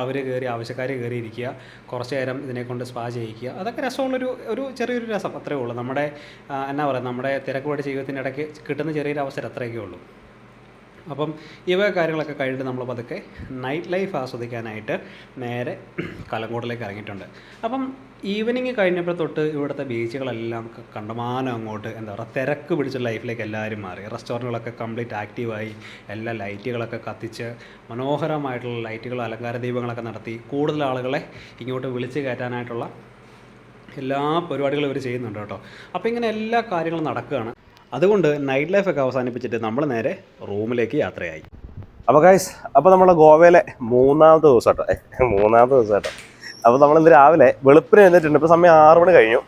D: അവർ കയറി ആവശ്യക്കാർ കയറി ഇരിക്കുക കുറച്ച് നേരം ഇതിനെക്കൊണ്ട് സ്പാ ചെയ്യിക്കുക. അതൊക്കെ രസമുള്ളൊരു ഒരു ചെറിയൊരു രസം അത്രയേ ഉള്ളൂ. നമ്മുടെ എന്നാ പറയുക നമ്മുടെ തിരക്കുപാട് ജീവിതത്തിന്റെ ഇടയ്ക്ക് കിട്ടുന്ന ചെറിയൊരു അവസരം അത്രയൊക്കെ ഉള്ളൂ. അപ്പം ഇവ കാര്യങ്ങളൊക്കെ കഴിഞ്ഞിട്ട് നമ്മൾ പതുക്കെ നൈറ്റ് ലൈഫ് ആസ്വദിക്കാനായിട്ട് നേരെ കലങ്കോട്ടിലേക്ക് ഇറങ്ങിയിട്ടുണ്ട്. അപ്പം ഈവനിങ് കഴിഞ്ഞപ്പോൾ തൊട്ട് ഇവിടുത്തെ ബീച്ചുകളെല്ലാം കണ്ടമാനം അങ്ങോട്ട് എന്താ പറയുക തിരക്ക് പിടിച്ച ലൈഫിലേക്ക് എല്ലാവരും മാറി. റെസ്റ്റോറന്റുകളൊക്കെ കംപ്ലീറ്റ് ആക്റ്റീവായി എല്ലാ ലൈറ്റുകളൊക്കെ കത്തിച്ച് മനോഹരമായിട്ടുള്ള ലൈറ്റുകൾ അലങ്കാര ദീപങ്ങളൊക്കെ നടത്തി. കൂടുതൽ ആളുകളെ ഇങ്ങോട്ട് വിളിച്ച് കയറ്റാനായിട്ടുള്ള എല്ലാ പരിപാടികളും ഇവർ ചെയ്യുന്നുണ്ട് കേട്ടോ. അപ്പോൾ ഇങ്ങനെ എല്ലാ കാര്യങ്ങളും നടക്കുകയാണ്. അതുകൊണ്ട് നൈറ്റ് ലൈഫൊക്കെ അവസാനിപ്പിച്ചിട്ട് നമ്മൾ നേരെ റൂമിലേക്ക് യാത്രയായി.
B: അപ്പോൾ ഗൈസ് അപ്പോൾ നമ്മൾ ഗോവയിലെ മൂന്നാമത്തെ ദിവസം കേട്ടോ മൂന്നാമത്തെ ദിവസം കേട്ടോ അപ്പോൾ നമ്മൾ ഇന്ന് രാവിലെ വെളുപ്പിന് എഴുന്നേറ്റുണ്ട് ഇപ്പോൾ സമയം ആറ് മണി കഴിഞ്ഞു.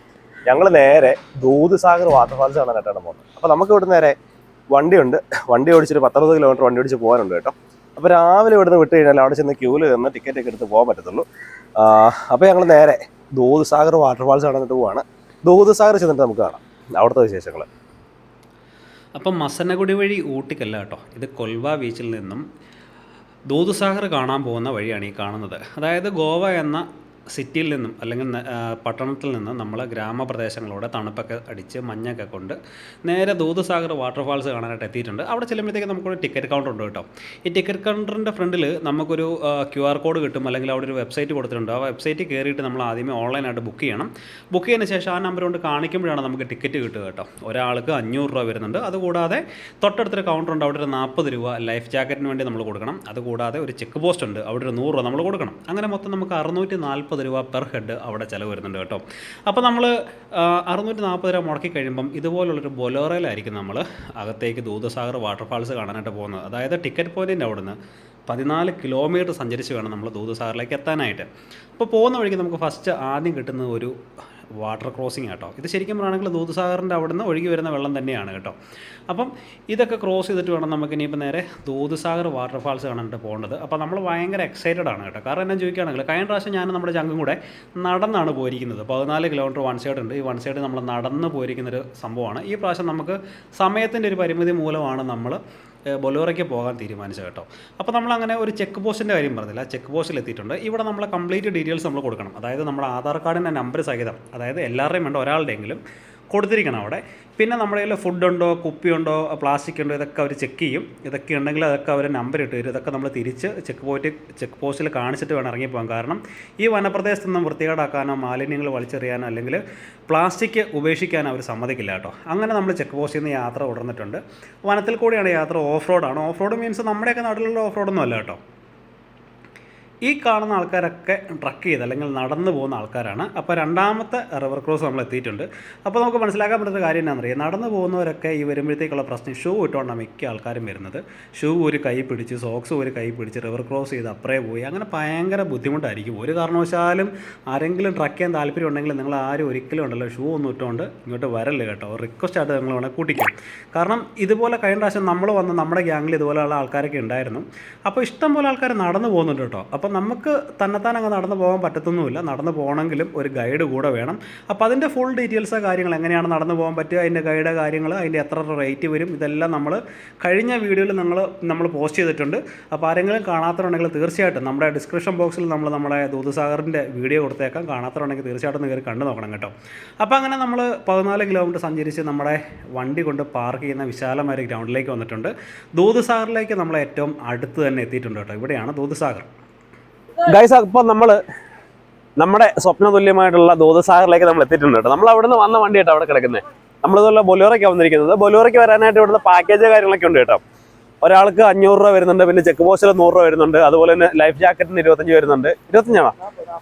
B: ഞങ്ങൾ നേരെ ദൂദ്സാഗർ വാട്ടർഫാൾസ് കാണാനായിട്ടാണ് പോകുന്നത്. അപ്പോൾ നമുക്ക് ഇവിടെ നേരെ വണ്ടിയുണ്ട്. വണ്ടി ഓടിച്ചൊരു പത്തറുപത് കിലോമീറ്റർ വണ്ടി ഓടിച്ച് പോകാനുണ്ട് കേട്ടോ. അപ്പോൾ രാവിലെ ഇവിടുന്ന് വിട്ട് കഴിഞ്ഞാൽ അവിടെ ചെന്ന് ക്യൂവിൽ നിന്ന് ടിക്കറ്റ് ഒക്കെ എടുത്ത് പോകാൻ പറ്റത്തുള്ളൂ. അപ്പോൾ ഞങ്ങൾ നേരെ ദൂദ്സാഗർ വാട്ടർഫാൾസ് കാണാനായിട്ട് പോവാണ്. ദൂദ്സാഗർ ചെന്നിട്ട് നമുക്ക് കാണാം. അവിടുത്തെ വിശേഷങ്ങൾ
D: അപ്പം മസനഗുഡി വഴി ഊട്ടിക്കല്ല കേട്ടോ. ഇത് കൊൽവ ബീച്ചിൽ നിന്നും ദൂതുസാഗർ കാണാൻ പോകുന്ന വഴിയാണ് ഈ കാണുന്നത്. അതായത് ഗോവ എന്ന സിറ്റിയിൽ നിന്നും അല്ലെങ്കിൽ പട്ടണത്തിൽ നിന്നും നമ്മൾ ഗ്രാമപ്രദേശങ്ങളോടെ തണുപ്പൊക്കെ അടിച്ച് മഞ്ഞൊക്കെ കൊണ്ട് നേരെ ദൂതസാഗർ വാട്ടർഫാൾസ് കാണാനായിട്ട് എത്തിയിട്ടുണ്ട്. അവിടെ ചെല്ലുമ്പോഴത്തേക്ക് നമുക്കൊരു ടിക്കറ്റ് കൗണ്ടർ ഉണ്ട് കേട്ടോ. ഈ ടിക്കറ്റ് കൗണ്ടറിന്റെ ഫ്രണ്ടിൽ നമുക്കൊരു ക്യു ആർ കോഡ് കിട്ടും അല്ലെങ്കിൽ അവിടെ ഒരു വെബ്സൈറ്റ് കൊടുത്തിട്ടുണ്ട്. ആ വെബ്സൈറ്റ് കയറിയിട്ട് നമ്മൾ ആദ്യമേ ഓൺലൈനായിട്ട് ബുക്ക് ചെയ്യണം. ബുക്ക് ചെയ്യുന്ന ശേഷം ആ നമ്പർ കൊണ്ട് കാണിക്കുമ്പോഴാണ് നമുക്ക് ടിക്കറ്റ് കിട്ടുക കേട്ടോ. ഒരാൾക്ക് അഞ്ഞൂറ് രൂപ വരുന്നുണ്ട്. അതുകൂടാതെ തൊട്ടടുത്തൊരു കൗണ്ടർ ഉണ്ട്. അവിടെ ഒരു നാൽപ്പത് രൂപ ലൈഫ് ജാക്കറ്റിന് വേണ്ടി നമ്മൾ കൊടുക്കണം. അതുകൂടാതെ ഒരു ചെക്ക് പോസ്റ്റ് ഉണ്ട്. അവിടെ ഒരു നൂറ് രൂപ നമ്മൾ കൊടുക്കണം. അങ്ങനെ മൊത്തം നമുക്ക് അറുന്നൂറ്റി നാൽപ്പത് രൂപ പെർ ഹെഡ് അവിടെ ചിലവ് വരുന്നുണ്ട് കേട്ടോ. അപ്പോൾ നമ്മൾ അറുന്നൂറ്റി നാൽപ്പത് രൂപ മുടക്കി കഴിയുമ്പം ഇതുപോലുള്ളൊരു ബൊലോറയിലായിരിക്കും നമ്മൾ അകത്തേക്ക് ദൂതസാഗർ വാട്ടർഫാൾസ് കാണാനായിട്ട് പോകുന്നത്. അതായത് ടിക്കറ്റ് പോയിന്റിന്റെ അവിടുന്ന് പതിനാല് കിലോമീറ്റർ സഞ്ചരിച്ച് വേണം നമ്മൾ ദൂതസാഗറിലേക്ക് എത്താനായിട്ട്. അപ്പോൾ പോകുന്ന വഴിക്ക് നമുക്ക് ഫസ്റ്റ് ആദ്യം കിട്ടുന്ന ഒരു വാട്ടർ ക്രോസിംഗ് കേട്ടോ ഇത് ശരിക്കും പറയുകയാണെങ്കിൽ ദൂതസാഗറിന്റെ അവിടെ നിന്ന് ഒഴുകി വരുന്ന വെള്ളം തന്നെയാണ് കേട്ടോ. അപ്പം ഇതൊക്കെ ക്രോസ് ചെയ്തിട്ട് വേണം നമുക്ക് ഇനിയിപ്പോൾ നേരെ ദൂതസാഗർ വാട്ടർഫാൾസ് കാണാനായിട്ട് പോകേണ്ടത്. അപ്പോൾ നമ്മൾ ഭയങ്കര എക്സൈറ്റഡ് ആണ് കേട്ടോ. കാരണം എന്നാ ചോദിക്കുകയാണെങ്കിൽ കഴിഞ്ഞ പ്രാവശ്യം ഞാൻ നമ്മുടെ ചങ്കും കൂടെ നടന്നാണ് പോയിരിക്കുന്നത്. പതിനാല് കിലോമീറ്റർ വൺ സൈഡ് ഉണ്ട്. ഈ വൺ സൈഡ് നമ്മൾ നടന്ന് പോയിരിക്കുന്നൊരു സംഭവമാണ്. ഈ പ്രാവശ്യം നമുക്ക് സമയത്തിന്റെ ഒരു പരിമിതി മൂലമാണ് നമ്മൾ ബൊലോറയ്ക്ക് പോകാൻ തീരുമാനിച്ചത് കേട്ടോ. അപ്പോൾ നമ്മൾ അങ്ങനെ ഒരു ചെക്ക് പോസ്റ്റിന്റെ കാര്യം പറഞ്ഞില്ല. ചെക്ക് പോസ്റ്റിൽ എത്തിയിട്ടുണ്ട്. ഇവിടെ നമ്മൾ കംപ്ലീറ്റ് ഡീറ്റെയിൽസ് നമ്മൾ കൊടുക്കണം. അതായത് നമ്മുടെ ആധാർ കാർഡിന്റെ നമ്പർ സഹിതം അതായത് എല്ലാവരുടെയും വേണ്ട ഒരാളുടെയെങ്കിലും കൊടുത്തിരിക്കണം അവിടെ. പിന്നെ നമ്മുടെ കയ്യിൽ ഫുഡുണ്ടോ കുപ്പിയുണ്ടോ പ്ലാസ്റ്റിക് ഉണ്ടോ ഇതൊക്കെ അവർ ചെക്ക് ചെയ്യും. ഇതൊക്കെ ഉണ്ടെങ്കിൽ അതൊക്കെ അവർ നമ്പർ ഇട്ട് തരും ഇതൊക്കെ നമ്മൾ തിരിച്ച് ചെക്ക് പോയിട്ട് ചെക്ക് പോസ്റ്റിൽ കാണിച്ചിട്ട് വേണം ഇറങ്ങിപ്പോകാൻ. കാരണം ഈ വനപ്രദേശത്ത് നിന്നും വൃത്തികേടാക്കാനോ മാലിന്യങ്ങൾ വലിച്ചെറിയാനോ അല്ലെങ്കിൽ പ്ലാസ്റ്റിക് ഉപേക്ഷിക്കാനോ അവർ സമ്മതിക്കില്ല കേട്ടോ. അങ്ങനെ നമ്മൾ ചെക്ക് പോസ്റ്റിൽ നിന്ന് യാത്ര ഉടർന്നിട്ടുണ്ട് വനത്തിൽ കൂടിയാണ് യാത്ര ഓഫ് റോഡാണ് ഓഫ് റോഡ് മീൻസ് നമ്മുടെയൊക്കെ നാട്ടിലുള്ള ഓഫ് റോഡൊന്നും അല്ല കേട്ടോ. ഈ കാണുന്ന ആൾക്കാരൊക്കെ ട്രക്ക് ചെയ്ത് അല്ലെങ്കിൽ നടന്നു പോകുന്ന ആൾക്കാരാണ്. അപ്പോൾ രണ്ടാമത്തെ റിവർ ക്രോസ് നമ്മൾ എത്തിയിട്ടുണ്ട്. അപ്പോൾ നമുക്ക് മനസ്സിലാക്കാൻ പറ്റുന്ന കാര്യം എന്താണെന്നറിയാം നടന്നു പോകുന്നവരൊക്കെ ഈ വരുമ്പോഴത്തേക്കുള്ള പ്രശ്നം ഷൂ ഇട്ടുകൊണ്ടാണ് മിക്ക ആൾക്കാരും വരുന്നത്. ഷൂ ഒരു കൈ പിടിച്ച് സോക്സ് ഒരു കൈ പിടിച്ച് റിവർ ക്രോസ് ചെയ്ത് അപ്പറേ പോയി. അങ്ങനെ ഭയങ്കര ബുദ്ധിമുട്ടായിരിക്കും. ഒരു കാരണവശാലും ആരെങ്കിലും ട്രക്ക് ചെയ്യാൻ താല്പര്യം ഉണ്ടെങ്കിൽ നിങ്ങൾ ആരും ഒരിക്കലും ഉണ്ടല്ലോ ഷൂ ഒന്നും ഇട്ടുകൊണ്ട് ഇങ്ങോട്ട് വരല്ലേ കേട്ടോ. റിക്വസ്റ്റ് ആയിട്ട് നിങ്ങൾ വേണേൽ കൂട്ടിക്കും. കാരണം ഇതുപോലെ കഴിഞ്ഞ പ്രാവശ്യം നമ്മൾ വന്ന് നമ്മുടെ ഗ്യാങ്ങിൽ ഇതുപോലെയുള്ള ആൾക്കാരൊക്കെ ഉണ്ടായിരുന്നു. അപ്പോൾ ഇഷ്ടം പോലെ ആൾക്കാർ നടന്നു പോകുന്നുണ്ട് കേട്ടോ. അപ്പോൾ നമുക്ക് തന്നെത്താൻ അങ്ങ് നടന്നു പോകാൻ പറ്റത്തൊന്നുമില്ല. നടന്നു പോകണമെങ്കിലും ഒരു ഗൈഡ് കൂടെ വേണം. അപ്പോൾ അതിന്റെ ഫുൾ ഡീറ്റെയിൽസ് കാര്യങ്ങൾ എങ്ങനെയാണ് നടന്നു പോകാൻ പറ്റുക അതിന്റെ ഗൈഡ് കാര്യങ്ങൾ അതിന്റെ എത്ര റേറ്റ് വരും ഇതെല്ലാം നമ്മൾ കഴിഞ്ഞ വീഡിയോയിൽ നിങ്ങൾ നമ്മൾ പോസ്റ്റ് ചെയ്തിട്ടുണ്ട്. അപ്പോൾ ആരെങ്കിലും കാണാത്തതുണ്ടെങ്കിൽ തീർച്ചയായിട്ടും നമ്മുടെ ഡിസ്ക്രിപ്ഷൻ ബോക്സിൽ നമ്മൾ നമ്മുടെ ദൂതസാഗറിന്റെ വീഡിയോ കൊടുത്തേക്കാം. കാണാത്തതുണ്ടെങ്കിൽ തീർച്ചയായിട്ടും കയറി കണ്ടു നോക്കണം കേട്ടോ. അപ്പോൾ അങ്ങനെ നമ്മൾ പതിനാല് കിലോമീറ്റർ സഞ്ചരിച്ച് നമ്മുടെ വണ്ടി കൊണ്ട് പാർക്ക് ചെയ്യുന്ന വിശാലമായ ഗ്രൗണ്ടിലേക്ക് വന്നിട്ടുണ്ട്. ദൂതസാഗറിലേക്ക് നമ്മൾ ഏറ്റവും അടുത്ത് തന്നെ എത്തിയിട്ടുണ്ട് കേട്ടോ. ഇവിടെയാണ് ദൂതസാഗർ.
B: ഗൈസ് അപ്പോൾ നമ്മൾ നമ്മുടെ സ്വപ്ന തുല്യമായിട്ടുള്ള ദൂതസാഗറിലേക്ക് നമ്മൾ എത്തിയിട്ടുണ്ട് കേട്ടോ. നമ്മൾ അവിടെ നിന്ന് വന്ന വണ്ടിയായിട്ട് അവിടെ കിടക്കുന്നത് നമ്മളിതുപോലെ ബൊലോറയ്ക്ക് വന്നിരിക്കുന്നത്. ബൊലോറയ്ക്ക് വരാനായിട്ട് ഇവിടുന്ന് പാക്കേജ് കാര്യങ്ങളൊക്കെ ഉണ്ട് കേട്ടോ. ഒരാൾക്ക് അഞ്ഞൂറ് രൂപ വരുന്നുണ്ട് പിന്നെ ചെക്ക് പോസ്റ്റിൽ നൂറ് രൂപ വരുന്നുണ്ട് അതുപോലെ തന്നെ ലൈഫ് ജാക്കറ്റിന് ഇരുപത്തഞ്ച് വരുന്നുണ്ട്. ഇരുപത്തഞ്ചാണോ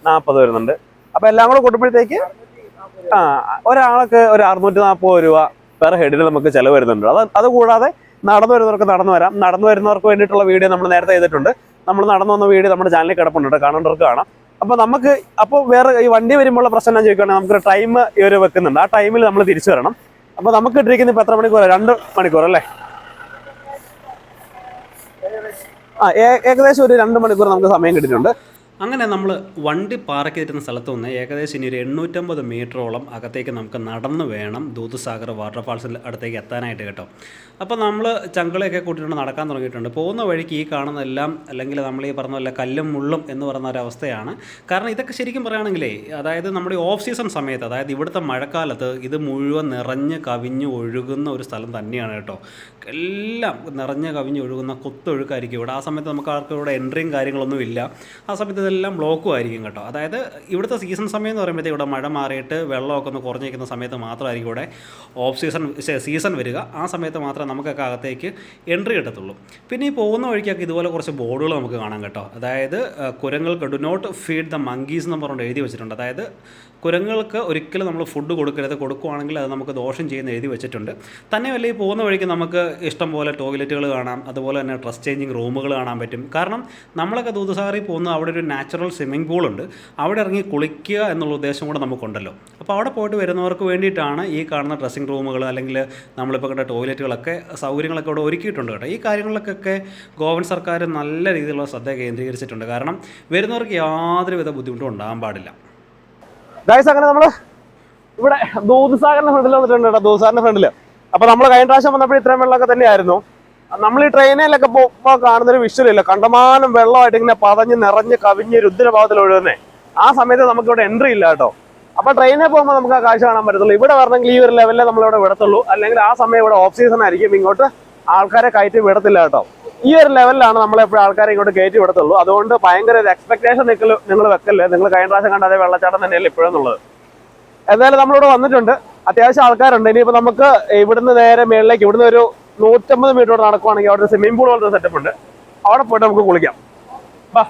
B: നാൽപ്പത് വരുന്നുണ്ട്. അപ്പോൾ എല്ലാം കൂടെ കൂട്ടുമ്പോഴത്തേക്ക് ആ ഒരാൾക്ക് ഒരു അറുന്നൂറ്റി നാൽപ്പത് രൂപ പെർ ഹെഡിന് നമുക്ക് ചിലവ് വരുന്നുണ്ട്. അത് അതുകൂടാതെ നടന്നു വരുന്നവർക്ക് നടന്നു വരാം. നടന്നു വരുന്നവർക്ക് വേണ്ടിയിട്ടുള്ള വീഡിയോ നമ്മൾ നേരത്തെ ചെയ്തിട്ടുണ്ട്. നമ്മൾ നടന്നു വന്ന വീഡിയോ നമ്മുടെ ചാനലിൽ കിടപ്പുണ്ട് കാണേണ്ടവർക്ക് കാണാം. അപ്പോൾ നമുക്ക് അപ്പോൾ വേറെ ഈ വണ്ടി വരുമ്പോഴുള്ള പ്രശ്നം ഞാൻ ചോദിക്കുകയാണെങ്കിൽ നമുക്ക് ടൈം ഇവർ വെക്കുന്നുണ്ട്. ആ ടൈമിൽ നമ്മൾ തിരിച്ചു വരണം. അപ്പോൾ നമുക്ക് ഇട്ടിരിക്കുന്നത് ഇപ്പോൾ എത്ര മണിക്കൂർ രണ്ട് മണിക്കൂർ അല്ലേ? ആ ഏകദേശം ഒരു രണ്ട് മണിക്കൂർ നമുക്ക് സമയം കിട്ടിയിട്ടുണ്ട്.
D: അങ്ങനെ നമ്മൾ വണ്ടി പാർക്ക് ചെയ്തിരുന്ന സ്ഥലത്ത് നിന്ന് ഏകദേശം ഇനി ഒരു എണ്ണൂറ്റമ്പത് മീറ്ററോളം അകത്തേക്ക് നമുക്ക് നടന്ന് വേണം ദൂതസാഗർ വാട്ടർഫാൾസിൽ അടുത്തേക്ക് എത്താനായിട്ട് കേട്ടോ. അപ്പോൾ നമ്മൾ ചങ്കളയൊക്കെ കൂട്ടിയിട്ട് നടക്കാൻ തുടങ്ങിയിട്ടുണ്ട്. പോകുന്ന വഴിക്ക് ഈ കാണുന്നതെല്ലാം അല്ലെങ്കിൽ നമ്മൾ ഈ പറഞ്ഞ പോലെ കല്ലും മുള്ളും എന്ന് പറയുന്ന ഒരു അവസ്ഥയാണ്. കാരണം ഇതൊക്കെ ശരിക്കും പറയുകയാണെങ്കിലേ അതായത് നമ്മുടെ ഓഫ് സീസൺ സമയത്ത് അതായത് ഇവിടുത്തെ മഴക്കാലത്ത് ഇത് മുഴുവൻ നിറഞ്ഞ് കവിഞ്ഞ് ഒഴുകുന്ന ഒരു സ്ഥലം തന്നെയാണ് കേട്ടോ. എല്ലാം നിറഞ്ഞ് കവിഞ്ഞ് ഒഴുകുന്ന കൊത്തൊഴുക്കായിരിക്കും ഇവിടെ. ആ സമയത്ത് നമുക്ക് ആർക്കും ഇവിടെ എൻട്രിയും കാര്യങ്ങളൊന്നും ഇല്ല ആ സമയത്ത് ഇതെല്ലാം ബ്ലോക്കും ആയിരിക്കും കേട്ടോ. അതായത് ഇവിടുത്തെ സീസൺ സമയം എന്ന് പറയുമ്പോഴത്തേക്ക് ഇവിടെ മഴ മാറിയിട്ട് വെള്ളമൊക്കെ ഒന്ന് കുറഞ്ഞിരിക്കുന്ന സമയത്ത് മാത്രമായിരിക്കും ഇവിടെ ഓഫ് സീസൺ സീസൺ വരിക. ആ സമയത്ത് മാത്രമേ നമുക്കൊക്കെ അകത്തേക്ക് എൻട്രി കിട്ടത്തുള്ളൂ. പിന്നെ ഈ പോകുന്ന വഴിക്കൊക്കെ ഇതുപോലെ കുറച്ച് ബോർഡുകൾ നമുക്ക് കാണാം കേട്ടോ. അതായത് കുരങ്ങൾക്ക് do not feed the monkeys എന്ന് പറഞ്ഞുകൊണ്ട് എഴുതി വെച്ചിട്ടുണ്ട്. അതായത് കുരങ്ങൾക്ക് ഒരിക്കലും നമ്മൾ ഫുഡ് കൊടുക്കരുത്. കൊടുക്കുവാണെങ്കിൽ അത് നമുക്ക് ദോഷം ചെയ്യുന്ന എഴുതി വെച്ചിട്ടുണ്ട്. തന്നെയല്ല ഈ പോകുന്ന വഴിക്ക് നമുക്ക് ഇഷ്ടം പോലെ ടോയ്ലറ്റുകൾ കാണാം. അതുപോലെ തന്നെ ഡ്രസ് ചേഞ്ചിങ് റൂമുകൾ കാണാൻ പറ്റും. കാരണം നമ്മളൊക്കെ ദൂതസാറി പോകുന്ന അവിടെ ഒരു നാച്ചുറൽ സ്വിമ്മിംഗ് പൂളുണ്ട് അവിടെ ഇറങ്ങി കുളിക്കുക എന്നുള്ള ഉദ്ദേശം കൂടെ നമുക്കുണ്ടല്ലോ. അപ്പോൾ അവിടെ പോയിട്ട് വരുന്നവർക്ക് വേണ്ടിയിട്ടാണ് ഈ കാണുന്ന ഡ്രസ്സിംഗ് റൂമുകൾ അല്ലെങ്കിൽ നമ്മളിപ്പോൾ കണ്ട ടോയ്ലറ്റുകളൊക്കെ സൗകര്യങ്ങളൊക്കെ അവിടെ ഒരുക്കിയിട്ടുണ്ട് കേട്ടോ. ഈ കാര്യങ്ങളിലൊക്കെ ഗോവൻ സർക്കാർ നല്ല രീതിയിലുള്ള ശ്രദ്ധ കേന്ദ്രീകരിച്ചിട്ടുണ്ട്. കാരണം വരുന്നവർക്ക് യാതൊരുവിധ ബുദ്ധിമുട്ടും ഉണ്ടാകാൻ പാടില്ല.
B: ഗൈസ് അങ്ങനെ നമ്മൾ ഇവിടെ ദൂദ്സാഗറിന്റെ ഫ്രണ്ടിൽ വന്നിട്ടുണ്ട് കേട്ടോ ദൂദ്സാറിന്റെ ഫ്രണ്ടിൽ അപ്പൊ നമ്മൾ കഴിഞ്ഞ പ്രാവശ്യം വന്നപ്പോൾ ഇത്രയും വെള്ളമൊക്കെ തന്നെയായിരുന്നു. നമ്മൾ ഈ ട്രെയിനിലൊക്കെ പോകുമ്പോൾ കാണുന്നൊരു വിഷ്വലില്ല കണ്ടമാനം വെള്ളമായിട്ട് ഇങ്ങനെ പതഞ്ഞ് നിറഞ്ഞ് കവിഞ്ഞ് രുദ്രഭാവത്തിൽ ഒഴുകുന്നേ. ആ സമയത്ത് നമുക്ക് ഇവിടെ എൻട്രി ഇല്ല കേട്ടോ. അപ്പൊ ട്രെയിനിൽ പോകുമ്പോൾ നമുക്ക് ആ കാഴ്ച കാണാൻ പറ്റത്തുള്ളൂ. ഇവിടെ വരണമെങ്കിൽ ഈ ഒരു ലെവലിൽ നമ്മൾ ഇവിടെ വിടത്തുള്ളൂ. അല്ലെങ്കിൽ ആ സമയം ഇവിടെ ഓഫ് സീസൺ ആയിരിക്കും. ഇങ്ങോട്ട് ആൾക്കാരെ കയറ്റി വിടത്തില്ല കേട്ടോ. ഈ ഒരു ലെവലിലാണ് നമ്മൾ എപ്പോഴും ആൾക്കാരെ ഇങ്ങോട്ട് കയറ്റി വിടത്തുള്ളൂ. അതുകൊണ്ട് ഭയങ്കര ഒരു എക്സ്പെക്ടേഷൻ നിങ്ങൾ നിങ്ങൾ വെക്കല്ലേ? നിങ്ങൾ കഴിഞ്ഞ പ്രാവശ്യം കണ്ട അതേ വെള്ളച്ചാട്ടം തന്നെയല്ലേ ഇപ്പോഴും എന്നുള്ളത്? എന്തായാലും നമ്മളിവിടെ വന്നിട്ടുണ്ട്. അത്യാവശ്യം ആൾക്കാരുണ്ട്. ഇനിയിപ്പോൾ നമുക്ക് ഇവിടുന്ന് നേരെ മേളിലേക്ക് ഇവിടുന്ന് ഒരു നൂറ്റമ്പത് മീറ്റർ നടക്കുവാണെങ്കിൽ അവിടെ ഒരു സ്വിമ്മിംഗ് പൂൾ പോലത്തെ സെറ്റപ്പ് ഉണ്ട്. അവിടെ പോയിട്ട് നമുക്ക് കുളിക്കാം. ബാ.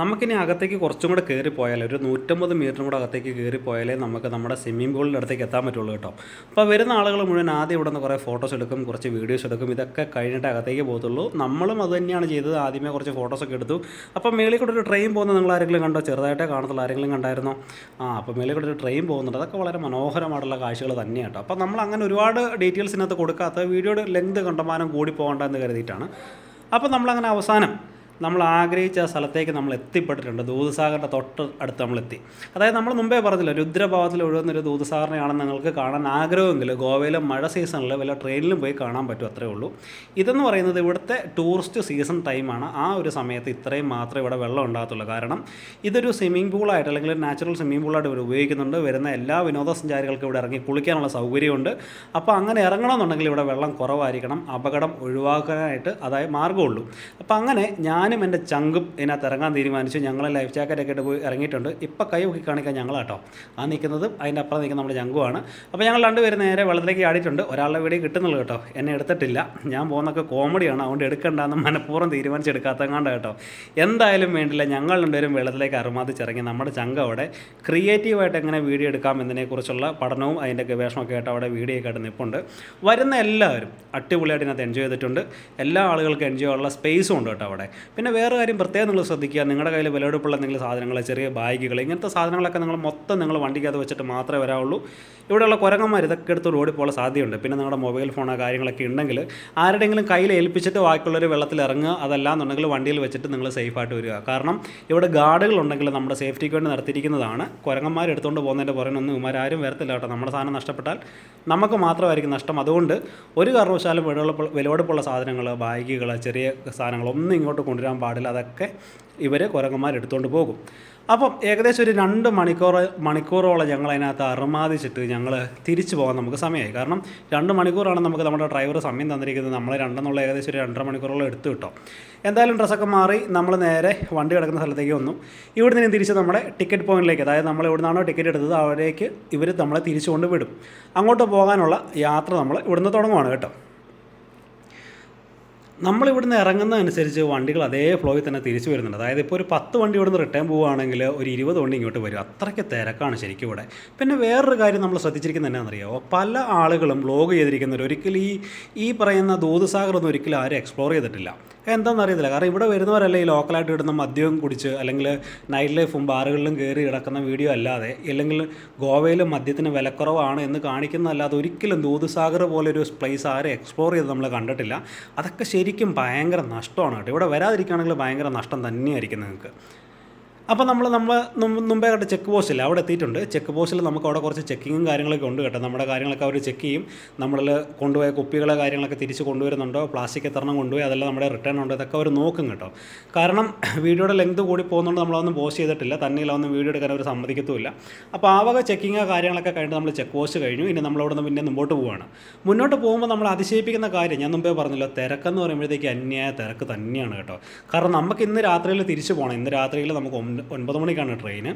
D: നമുക്കിനി അകത്തേക്ക് കുറച്ചും കൂടെ കയറി ഒരു നൂറ്റമ്പത് മീറ്ററും കൂടെ അകത്തേക്ക് കയറി പോയാലേ നമുക്ക് നമ്മുടെ സ്വിമ്മിംഗ് പൂളിന്റെ അടുത്തേക്ക് എത്താൻ പറ്റുള്ളൂ കേട്ടോ. അപ്പോൾ വരുന്ന ആളുകൾ മുഴുവൻ ആദ്യം ഇവിടെ നിന്ന് കുറേ ഫോട്ടോസ് എടുക്കും കുറച്ച് വീഡിയോസ് എടുക്കും. ഇതൊക്കെ കഴിഞ്ഞിട്ട് അകത്തേക്ക് പോകത്തുള്ളൂ. നമ്മളും അത് തന്നെയാണ് ചെയ്തത്. ആദ്യമേ കുറച്ച് ഫോട്ടോസൊക്കെ എടുത്തു. അപ്പോൾ മേളിൽ കൂടെ ഒരു ട്രെയിൻ പോകുന്നത് നിങ്ങൾ ആരെങ്കിലും കണ്ടോ? ചെറുതായിട്ടേ കാണത്തുള്ളൂ. ആരെങ്കിലും കണ്ടായിരുന്നോ? ആ അപ്പോൾ മേളിൽ കൂടെ ഒരു ട്രെയിൻ പോകുന്നുണ്ട്. അതൊക്കെ വളരെ മനോഹരമായിട്ടുള്ള കാഴ്ചകൾ തന്നെയാണ് കേട്ടോ. അപ്പോൾ നമ്മൾ അങ്ങനെ ഒരുപാട് ഡീറ്റെയിൽസിനകത്ത് കൊടുക്കാത്ത വീഡിയോയുടെ ലെങ്ത് കണ്ടമാനം കൂടി പോകേണ്ടതെന്ന് കരുതിയിട്ടാണ്. അപ്പോൾ നമ്മളങ്ങനെ അവസാനം നമ്മൾ ആഗ്രഹിച്ച ആ സ്ഥലത്തേക്ക് നമ്മൾ എത്തിപ്പെട്ടിട്ടുണ്ട്. ദൂതസാഗറിന്റെ തൊട്ട് അടുത്ത് നമ്മളെത്തി അതായത് നമ്മൾ മുമ്പേ പറഞ്ഞില്ല രുദ്രഭാവത്തിൽ ഒഴുകുന്നൊരു ദൂതസാഗറിനെയാണ് നിങ്ങൾക്ക് കാണാൻ ആഗ്രഹമെങ്കിൽ ഗോവയിലെ മഴ സീസണിൽ വല്ല ട്രെയിനിലും പോയി കാണാൻ പറ്റും അത്രേ ഉള്ളൂ. ഇതെന്ന് പറയുന്നത് ഇവിടുത്തെ ടൂറിസ്റ്റ് സീസൺ ടൈമാണ്. ആ ഒരു സമയത്ത് ഇത്രയും മാത്രമേ ഇവിടെ വെള്ളം ഉണ്ടാകത്തുള്ളൂ. കാരണം ഇതൊരു സ്വിമ്മിംഗ് പൂളായിട്ട് അല്ലെങ്കിൽ നാച്ചുറൽ സ്വിമ്മിംഗ് പൂളായിട്ട് ഇവർ ഉപയോഗിക്കുന്നുണ്ട്. വരുന്ന എല്ലാ വിനോദസഞ്ചാരികൾക്കും ഇവിടെ ഇറങ്ങി കുളിക്കാനുള്ള സൗകര്യമുണ്ട്. അപ്പോൾ അങ്ങനെ ഇറങ്ങണമെന്നുണ്ടെങ്കിൽ ഇവിടെ വെള്ളം കുറവായിരിക്കണം. അപകടം ഒഴിവാക്കാനായിട്ട് അതായത് മാർഗമുള്ളൂ. അപ്പോൾ അങ്ങനെ ഞാനും എന്റെ ചങ്കും ഇതിനകത്ത് ഇറങ്ങാൻ തീരുമാനിച്ചു. ഞങ്ങൾ ലൈഫ് ജാക്കറ്റൊക്കെ ഇട്ട് പോയി ഇറങ്ങിയിട്ടുണ്ട്. ഇപ്പോൾ കൈ നോക്കി കാണിക്കാൻ ഞങ്ങളാട്ടോ. ആ നിൽക്കുന്നതും അതിന്റെ അപ്പുറം നിൽക്കുന്ന നമ്മുടെ ചങ്കുമാണ് അപ്പോൾ ഞങ്ങൾ രണ്ടുപേരും നേരെ വെള്ളത്തിലേക്ക് ആടിയിട്ടുണ്ട് ഒരാളുടെ വീഡിയോ കിട്ടുന്നുള്ളൂ കേട്ടോ. എന്നെ എടുത്തിട്ടില്ല. ഞാൻ പോകുന്നൊക്കെ കോമഡിയാണ്. അതുകൊണ്ട് എടുക്കണ്ടെന്ന് മനഃപൂർവം തീരുമാനിച്ചെടുക്കാത്തങ്ങാണ്ട് കേട്ടോ എന്തായാലും വേണ്ടില്ല. ഞങ്ങൾ രണ്ടുപേരും വെള്ളത്തിലേക്ക് അറുമാതിച്ചിറങ്ങി നമ്മുടെ ചങ്ക അവിടെ ക്രിയേറ്റീവായിട്ട് എങ്ങനെ വീഡിയോ എടുക്കാം എന്നതിനെക്കുറിച്ചുള്ള പഠനവും അതിന്റെ ഗവേഷണമൊക്കെ ആയിട്ട് അവിടെ വീഡിയോ ഒക്കെ ആയിട്ട് നിൽപ്പുണ്ട് വരുന്ന എല്ലാവരും അടിപൊളിയായിട്ട് ഇതിനകത്ത് എൻജോയ് ചെയ്തിട്ടുണ്ട്. എല്ലാ ആളുകൾക്കും എൻജോയ് ചെയ്യാനുള്ള സ്പേസും ഉണ്ട് കേട്ടോ അവിടെ. പിന്നെ വേറെ കാര്യം പ്രത്യേകം നിങ്ങൾ ശ്രദ്ധിക്കുക. നിങ്ങളുടെ കയ്യിൽ വിലയെടുപ്പുള്ള എന്തെങ്കിലും സാധനങ്ങൾ ചെറിയ ബാഗുകൾ ഇങ്ങനത്തെ സാധനങ്ങളൊക്കെ നിങ്ങൾ മൊത്തം നിങ്ങൾ വണ്ടിക്കകത്ത് വെച്ചിട്ട് മാത്രമേ വരാവുള്ളൂ. ഇവിടെയുള്ള കുരങ്ങന്മാർ ഇതൊക്കെ എടുത്ത് ഓടിപ്പോകാൻ പോകാൻ സാധ്യതയുണ്ട്. പിന്നെ നിങ്ങളുടെ മൊബൈൽ ഫോണോ കാര്യങ്ങളൊക്കെ ഉണ്ടെങ്കിൽ ആരുടെയെങ്കിലും കയ്യിൽ ഏൽപ്പിച്ചിട്ട് ബാക്കിയുള്ളവർ വെള്ളത്തിൽ ഇറങ്ങുക. അതല്ലാന്നുണ്ടെങ്കിൽ വണ്ടിയിൽ വെച്ചിട്ട് നിങ്ങൾ സേഫായിട്ട് വരിക. കാരണം ഇവിടെ ഗാർഡുകൾ ഗാർഡുകളുണ്ടെങ്കിൽ നമ്മുടെ സേഫ്റ്റിക്ക് വേണ്ടി നിർത്തിയിരിക്കുന്നതാണ് കുരങ്ങന്മാർ എടുത്തുകൊണ്ട് പോകുന്നതിന്റെ പുറമൊന്നും ഇവന്മാരും വരത്തില്ല കേട്ടോ. നമ്മുടെ സാധനം നഷ്ടപ്പെട്ടാൽ നമുക്ക് മാത്രമായിരിക്കും നഷ്ടം. അതുകൊണ്ട് ഒരു കാരണവശാലും വിലവെടുപ്പുള്ള സാധനങ്ങൾ ബാഗുകൾ ചെറിയ സാധനങ്ങൾ ഒന്നും ഇങ്ങോട്ട് കൊണ്ടുവരാൻ പാടില്ല. അതൊക്കെ ഇവർ കുരങ്ങന്മാർ എടുത്തുകൊണ്ട് പോകും. അപ്പം ഏകദേശം ഒരു രണ്ട് മണിക്കൂർ മണിക്കൂറോളം ഞങ്ങൾ അതിനകത്ത് അറുമാദിച്ചിട്ട് ഞങ്ങൾ തിരിച്ചു പോകാൻ നമുക്ക് സമയമായി. കാരണം രണ്ട് മണിക്കൂറാണ് നമുക്ക് നമ്മുടെ ഡ്രൈവർ സമയം തന്നിരിക്കുന്നത്. നമ്മൾ രണ്ടെന്നുള്ള ഏകദേശം ഒരു രണ്ടര മണിക്കൂറോളം എടുത്തു കിട്ടോ എന്തായാലും ഡ്രസ്സൊക്കെ മാറി നമ്മൾ നേരെ വണ്ടി കിടക്കുന്ന സ്ഥലത്തേക്ക് വന്നു. ഇവിടെ നിന്ന് തിരിച്ച് നമ്മുടെ ടിക്കറ്റ് പോയിന്റിലേക്ക് അതായത് നമ്മൾ ഇവിടെ നിന്നാണോ ടിക്കറ്റ് എടുത്തത് അവിടേക്ക് ഇവർ നമ്മളെ തിരിച്ചു കൊണ്ട് വിടും. അങ്ങോട്ട് പോകാനുള്ള യാത്ര നമ്മൾ ഇവിടുന്ന് തുടങ്ങുവാണ് കേട്ടോ. നമ്മൾ ഇവിടുന്ന് ഇറങ്ങുന്നതനുസരിച്ച് വണ്ടികൾ അതേ ഫ്ലോയിൽ തന്നെ തിരിച്ചു വരുന്നുണ്ട്. അതായത് ഇപ്പോൾ ഒരു പത്ത് വണ്ടി ഇവിടുന്ന് റിട്ടേൺ പോവുകയാണെങ്കിൽ ഒരു ഇരുപത് വണ്ടി ഇങ്ങോട്ട് വരും. അത്രയ്ക്ക് തിരക്കാണ് ശരിക്കും ഇവിടെ. പിന്നെ വേറൊരു കാര്യം നമ്മൾ ശ്രദ്ധിച്ചിരിക്കുന്നത് എന്നാണെന്നറിയാമോ പല ആളുകളും വ്ലോഗ് ചെയ്തിരിക്കുന്നവർ ഒരിക്കലും ഈ ഈ പറയുന്ന ദൂതസാഗർ ഒന്നും ഒരിക്കലും ആരും എക്സ്പ്ലോർ ചെയ്തിട്ടില്ല. എന്താണെന്ന് അറിയത്തില്ല. കാരണം ഇവിടെ വരുന്നവരല്ല ഈ ലോക്കലായിട്ട് ഇടുന്ന മദ്യവും കുടിച്ച് അല്ലെങ്കിൽ നൈറ്റ് ലൈഫും ബാറുകളിലും കയറി കിടക്കുന്ന വീഡിയോ അല്ലാതെ അല്ലെങ്കിൽ ഗോവയിൽ മദ്യത്തിന് വിലക്കുറവാണ് എന്ന് കാണിക്കുന്നതല്ലാതെ ഒരിക്കലും ദൂതുസാഗർ പോലൊരു പ്ലേസ് ആരും എക്സ്പ്ലോർ ചെയ്ത് നമ്മൾ കണ്ടിട്ടില്ല. അതൊക്കെ ശരിക്കും ഭയങ്കര നഷ്ടമാണ് കേട്ടോ. ഇവിടെ വരാതിരിക്കുകയാണെങ്കിൽ ഭയങ്കര നഷ്ടം തന്നെയായിരിക്കും നിങ്ങൾക്ക്. അപ്പോൾ നമ്മൾ നമ്മൾ മുമ്പേ കണ്ട ചെക്ക് പോസ്റ്റിൽ അവിടെ എത്തിയിട്ടുണ്ട്. ചെക്ക് പോസ്റ്റിൽ നമുക്ക് അവിടെ കുറച്ച് ചെക്കിങ്ങും കാര്യങ്ങളൊക്കെ ഉണ്ട് കേട്ടോ. നമ്മുടെ കാര്യങ്ങളൊക്കെ അവർ ചെക്ക് ചെയ്യും. നമ്മളിൽ കൊണ്ടുപോയ കുപ്പികളെ കാര്യങ്ങളൊക്കെ തിരിച്ച് കൊണ്ടുവരുന്നുണ്ടോ? പ്ലാസ്റ്റിക് എത്രണ്ണം കൊണ്ടുപോയി അതെല്ലാം നമ്മുടെ റിട്ടേൺ ഉണ്ടോ. ഇതൊക്കെ അവർ നോക്കും കേട്ടോ. കാരണം വീഡിയോയുടെ ലെങ്ത് കൂടി പോകുന്നതുകൊണ്ട് നമ്മളതൊന്നും പോസ്റ്റ് ചെയ്തിട്ടില്ല. ഒന്നും വീഡിയോ എടുക്കാൻ അവർ സമ്മതിക്കത്തുമില്ല. അപ്പോൾ ആ വക ചെക്കിങ് കാര്യങ്ങളൊക്കെ കഴിഞ്ഞ് നമ്മൾ ചെക്ക് പോസ്റ്റ് കഴിഞ്ഞു. ഇനി നമ്മൾ അവിടെ നിന്ന് പിന്നെ മുമ്പോട്ട് പോവുകയാണ് മുന്നോട്ട് പോകുമ്പോൾ നമ്മൾ അതിശയിപ്പിക്കുന്ന കാര്യം ഞാൻ മുമ്പേ പറഞ്ഞല്ലോ തിരക്കെന്ന് പറയുമ്പോഴത്തേക്ക് അന്യായ തിരക്ക് തന്നെയാണ് കേട്ടോ. കാരണം നമുക്ക് ഇന്ന് രാത്രിയിൽ തിരിച്ചു പോകണം ഇന്ന് രാത്രിയിൽ നമുക്ക് ഒൻപത് മണിക്കാണ് ട്രെയിൻ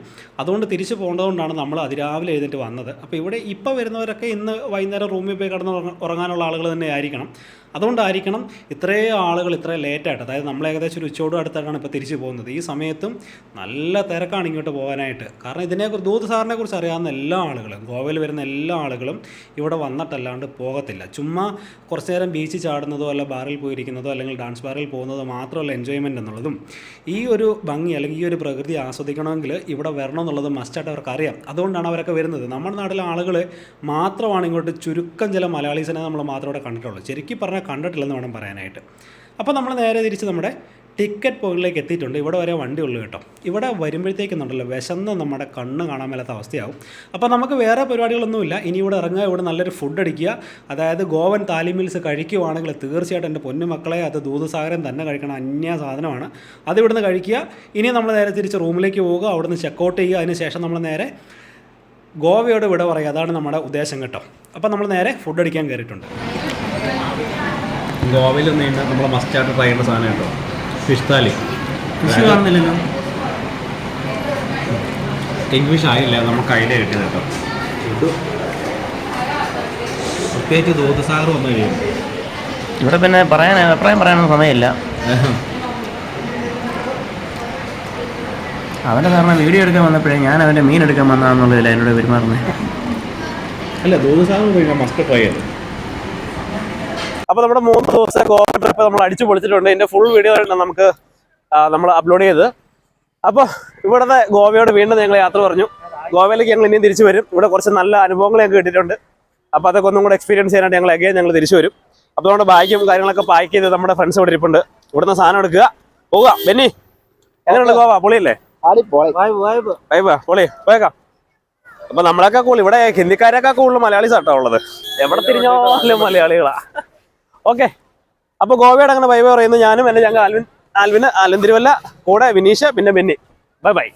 D: അതുകൊണ്ട് തിരിച്ചു പോകേണ്ടതുകൊണ്ടാണ് നമ്മൾ അതിരാവിലെ എഴുന്നേറ്റ് വന്നത്. അപ്പോൾ ഇവിടെ ഇപ്പോൾ വരുന്നവരൊക്കെ ഇന്ന് വൈകുന്നേരം റൂമിൽ പോയി കിടന്ന് ഉറങ്ങാനുള്ള ആളുകൾ തന്നെ ആയിരിക്കണം. അതുകൊണ്ടായിരിക്കണം ഇത്രയും ആളുകൾ ഇത്രയും ലേറ്റായിട്ട് അതായത് നമ്മൾ ഏകദേശം ഒരു ഉച്ചയോടും അടുത്തായിട്ടാണ് ഇപ്പോൾ തിരിച്ചു പോകുന്നത്. ഈ സമയത്തും നല്ല തിരക്കാണ് ഇങ്ങോട്ട് പോകാനായിട്ട്. കാരണം ഇതിനെക്കുറിച്ച് ദൂത് സാറിനെ കുറിച്ച് അറിയാവുന്ന എല്ലാ ആളുകളും ഗോവയിൽ വരുന്ന എല്ലാ ആളുകളും ഇവിടെ വന്നിട്ടല്ലാണ്ട് പോകത്തില്ല. ചുമ്മാ കുറച്ച് നേരം ബീച്ചിൽ ചാടുന്നതോ അല്ല ബാറിൽ പോയിരിക്കുന്നതോ അല്ലെങ്കിൽ ഡാൻസ് ബാറിൽ പോകുന്നതോ മാത്രമല്ല എൻജോയ്മെന്റ് എന്നുള്ളതും. ഈ ഒരു ഭംഗി അല്ലെങ്കിൽ ഈ ഒരു പ്രകൃതി ആസ്വദിക്കണമെങ്കിൽ ഇവിടെ വരണം എന്നുള്ളത് മസ്റ്റായിട്ട് അവർക്ക് അറിയാം. അതുകൊണ്ടാണ് അവരൊക്കെ വരുന്നത്. നമ്മുടെ നാട്ടിലെ ആളുകൾ മാത്രമാണ് ഇങ്ങോട്ട് ചുരുക്കം ചില മലയാളീസിനെ നമ്മൾ മാത്രം ഇവിടെ കണ്ടിട്ടുള്ളൂ. ശരിക്കും പറഞ്ഞാൽ കണ്ടിട്ടില്ലെന്ന് വേണം പറയാനായിട്ട്. അപ്പോൾ നമ്മൾ നേരെ തിരിച്ച് നമ്മുടെ ടിക്കറ്റ് പോയിന്റിലേക്ക് എത്തിയിട്ടുണ്ട്. ഇവിടെ വരെ വണ്ടി ഉള്ളൂ കേട്ടോ. ഇവിടെ വരുമ്പോഴത്തേക്കുന്നുണ്ടല്ലോ വിശന്ന് നമ്മുടെ കണ്ണ് കാണാൻ മേലാത്ത അവസ്ഥയാവും. അപ്പോൾ നമുക്ക് വേറെ പരിപാടികളൊന്നുമില്ല. ഇനി ഇവിടെ ഇറങ്ങുക ഇവിടെ നല്ലൊരു ഫുഡ് അടിക്കുക. അതായത് ഗോവൻ താലി മീൽസ് കഴിക്കുവാണെങ്കിൽ തീർച്ചയായിട്ടും എന്റെ പൊന്നുമക്കളെ അത് ദൂതസാഗരം തന്നെ കഴിക്കണം അന്യ സാധനമാണ്. അത് ഇവിടുന്ന് കഴിക്കുക. ഇനി നമ്മൾ നേരെ തിരിച്ച് റൂമിലേക്ക് പോവുക അവിടുന്ന് ചെക്കൗട്ട് ചെയ്യുക. അതിന് ശേഷം നമ്മൾ നേരെ ഗോവയോട് വിട പറയുക. അതാണ് നമ്മുടെ ഉദ്ദേശം കേട്ടോ. അപ്പോൾ നമ്മൾ നേരെ ഫുഡ് അടിക്കാൻ കയറിയിട്ടുണ്ട്.
E: ഗോവയിൽ നിന്ന് കഴിഞ്ഞാൽ നമ്മൾ മസ്റ്റായിട്ട് ട്രൈ ചെയ്യേണ്ട സാധനം കേട്ടോ. ഫിഷ് താലി
D: ഫിഷ് കാണുന്നില്ലല്ലോ.
E: കിങ് ഫിഷ് ആയില്ല നമുക്ക് ഐഡിയ കിട്ടിയത് കേട്ടോ. ഇത് പ്രത്യേകിച്ച് ദൂതസാഗർ വന്നു കഴിയും
F: ഇവിടെ പിന്നെ പറയാൻ അഭിപ്രായം പറയാനൊന്നും സമയമില്ല. അവന്റെ കാരണം വീഡിയോ എടുക്കാൻ വന്നപ്പോഴേ ഞാൻ അവന്റെ മീൻ എടുക്കാൻ വന്നതാണെന്നുള്ളതില്ല എന്നോട് പെരുമാറുന്നത്
E: അല്ല ദൂതസാഗർ പോയി മസ്റ്റ് ട്രൈ ചെയ്ത്
B: അപ്പോൾ നമ്മുടെ മൂന്ന് ദിവസത്തെ ഗോവ ട്രിപ്പ് നമ്മൾ അടിച്ചു പൊളിച്ചിട്ടുണ്ട്. ഇതിന്റെ ഫുൾ വീഡിയോ നമുക്ക് നമ്മൾ അപ്ലോഡ് ചെയ്ത് അപ്പോൾ ഇവിടുത്തെ ഗോവയോട് വീണ്ടും ഞങ്ങൾ യാത്ര പറഞ്ഞു. ഗോവയിലേക്ക് ഞങ്ങൾ ഇനിയും തിരിച്ചു വരും. ഇവിടെ കുറച്ച് നല്ല അനുഭവങ്ങൾ ഞങ്ങൾക്ക് കിട്ടിയിട്ടുണ്ട്. അപ്പോൾ അതൊക്കെ ഒന്നും കൂടെ എക്സ്പീരിയൻസ് ചെയ്യാനായിട്ട് ഞങ്ങൾ എഗെയിൻ ഞങ്ങൾ തിരിച്ചു വരും. അപ്പോൾ നമ്മുടെ ബാഗും കാര്യങ്ങളൊക്കെ പാക്ക് ചെയ്ത് നമ്മുടെ ഫ്രണ്ട്സ് ഇവിടെ ഇരിപ്പുണ്ട്. ഇവിടുന്ന് സാധനം എടുക്കുക. പോവുക ബെന്നി എങ്ങനെയുണ്ട് ഗോവ? പൊളിയല്ലേ? പൊളി പോയേക്കാം. അപ്പൊ നമ്മളൊക്കെ കൂടുതൽ ഇവിടെ ഹിന്ദിക്കാരൊക്കെ കൂടുതൽ മലയാളീസ് ആട്ടോ ഉള്ളത്. എവിടെ തിരിഞ്ഞാലും മലയാളികളാ. ഓക്കെ. അപ്പൊ ഗോവയുടെ അങ്ങനെ ബൈ പറയുന്നു. ഞാനും എന്റെ ഞങ്ങൾ ആൽവിൻ ആൽവിന് ആൽവിൻ തിരുവല്ല കൂടെ വിനീഷ് പിന്നെ ബെന്നി. Bye bye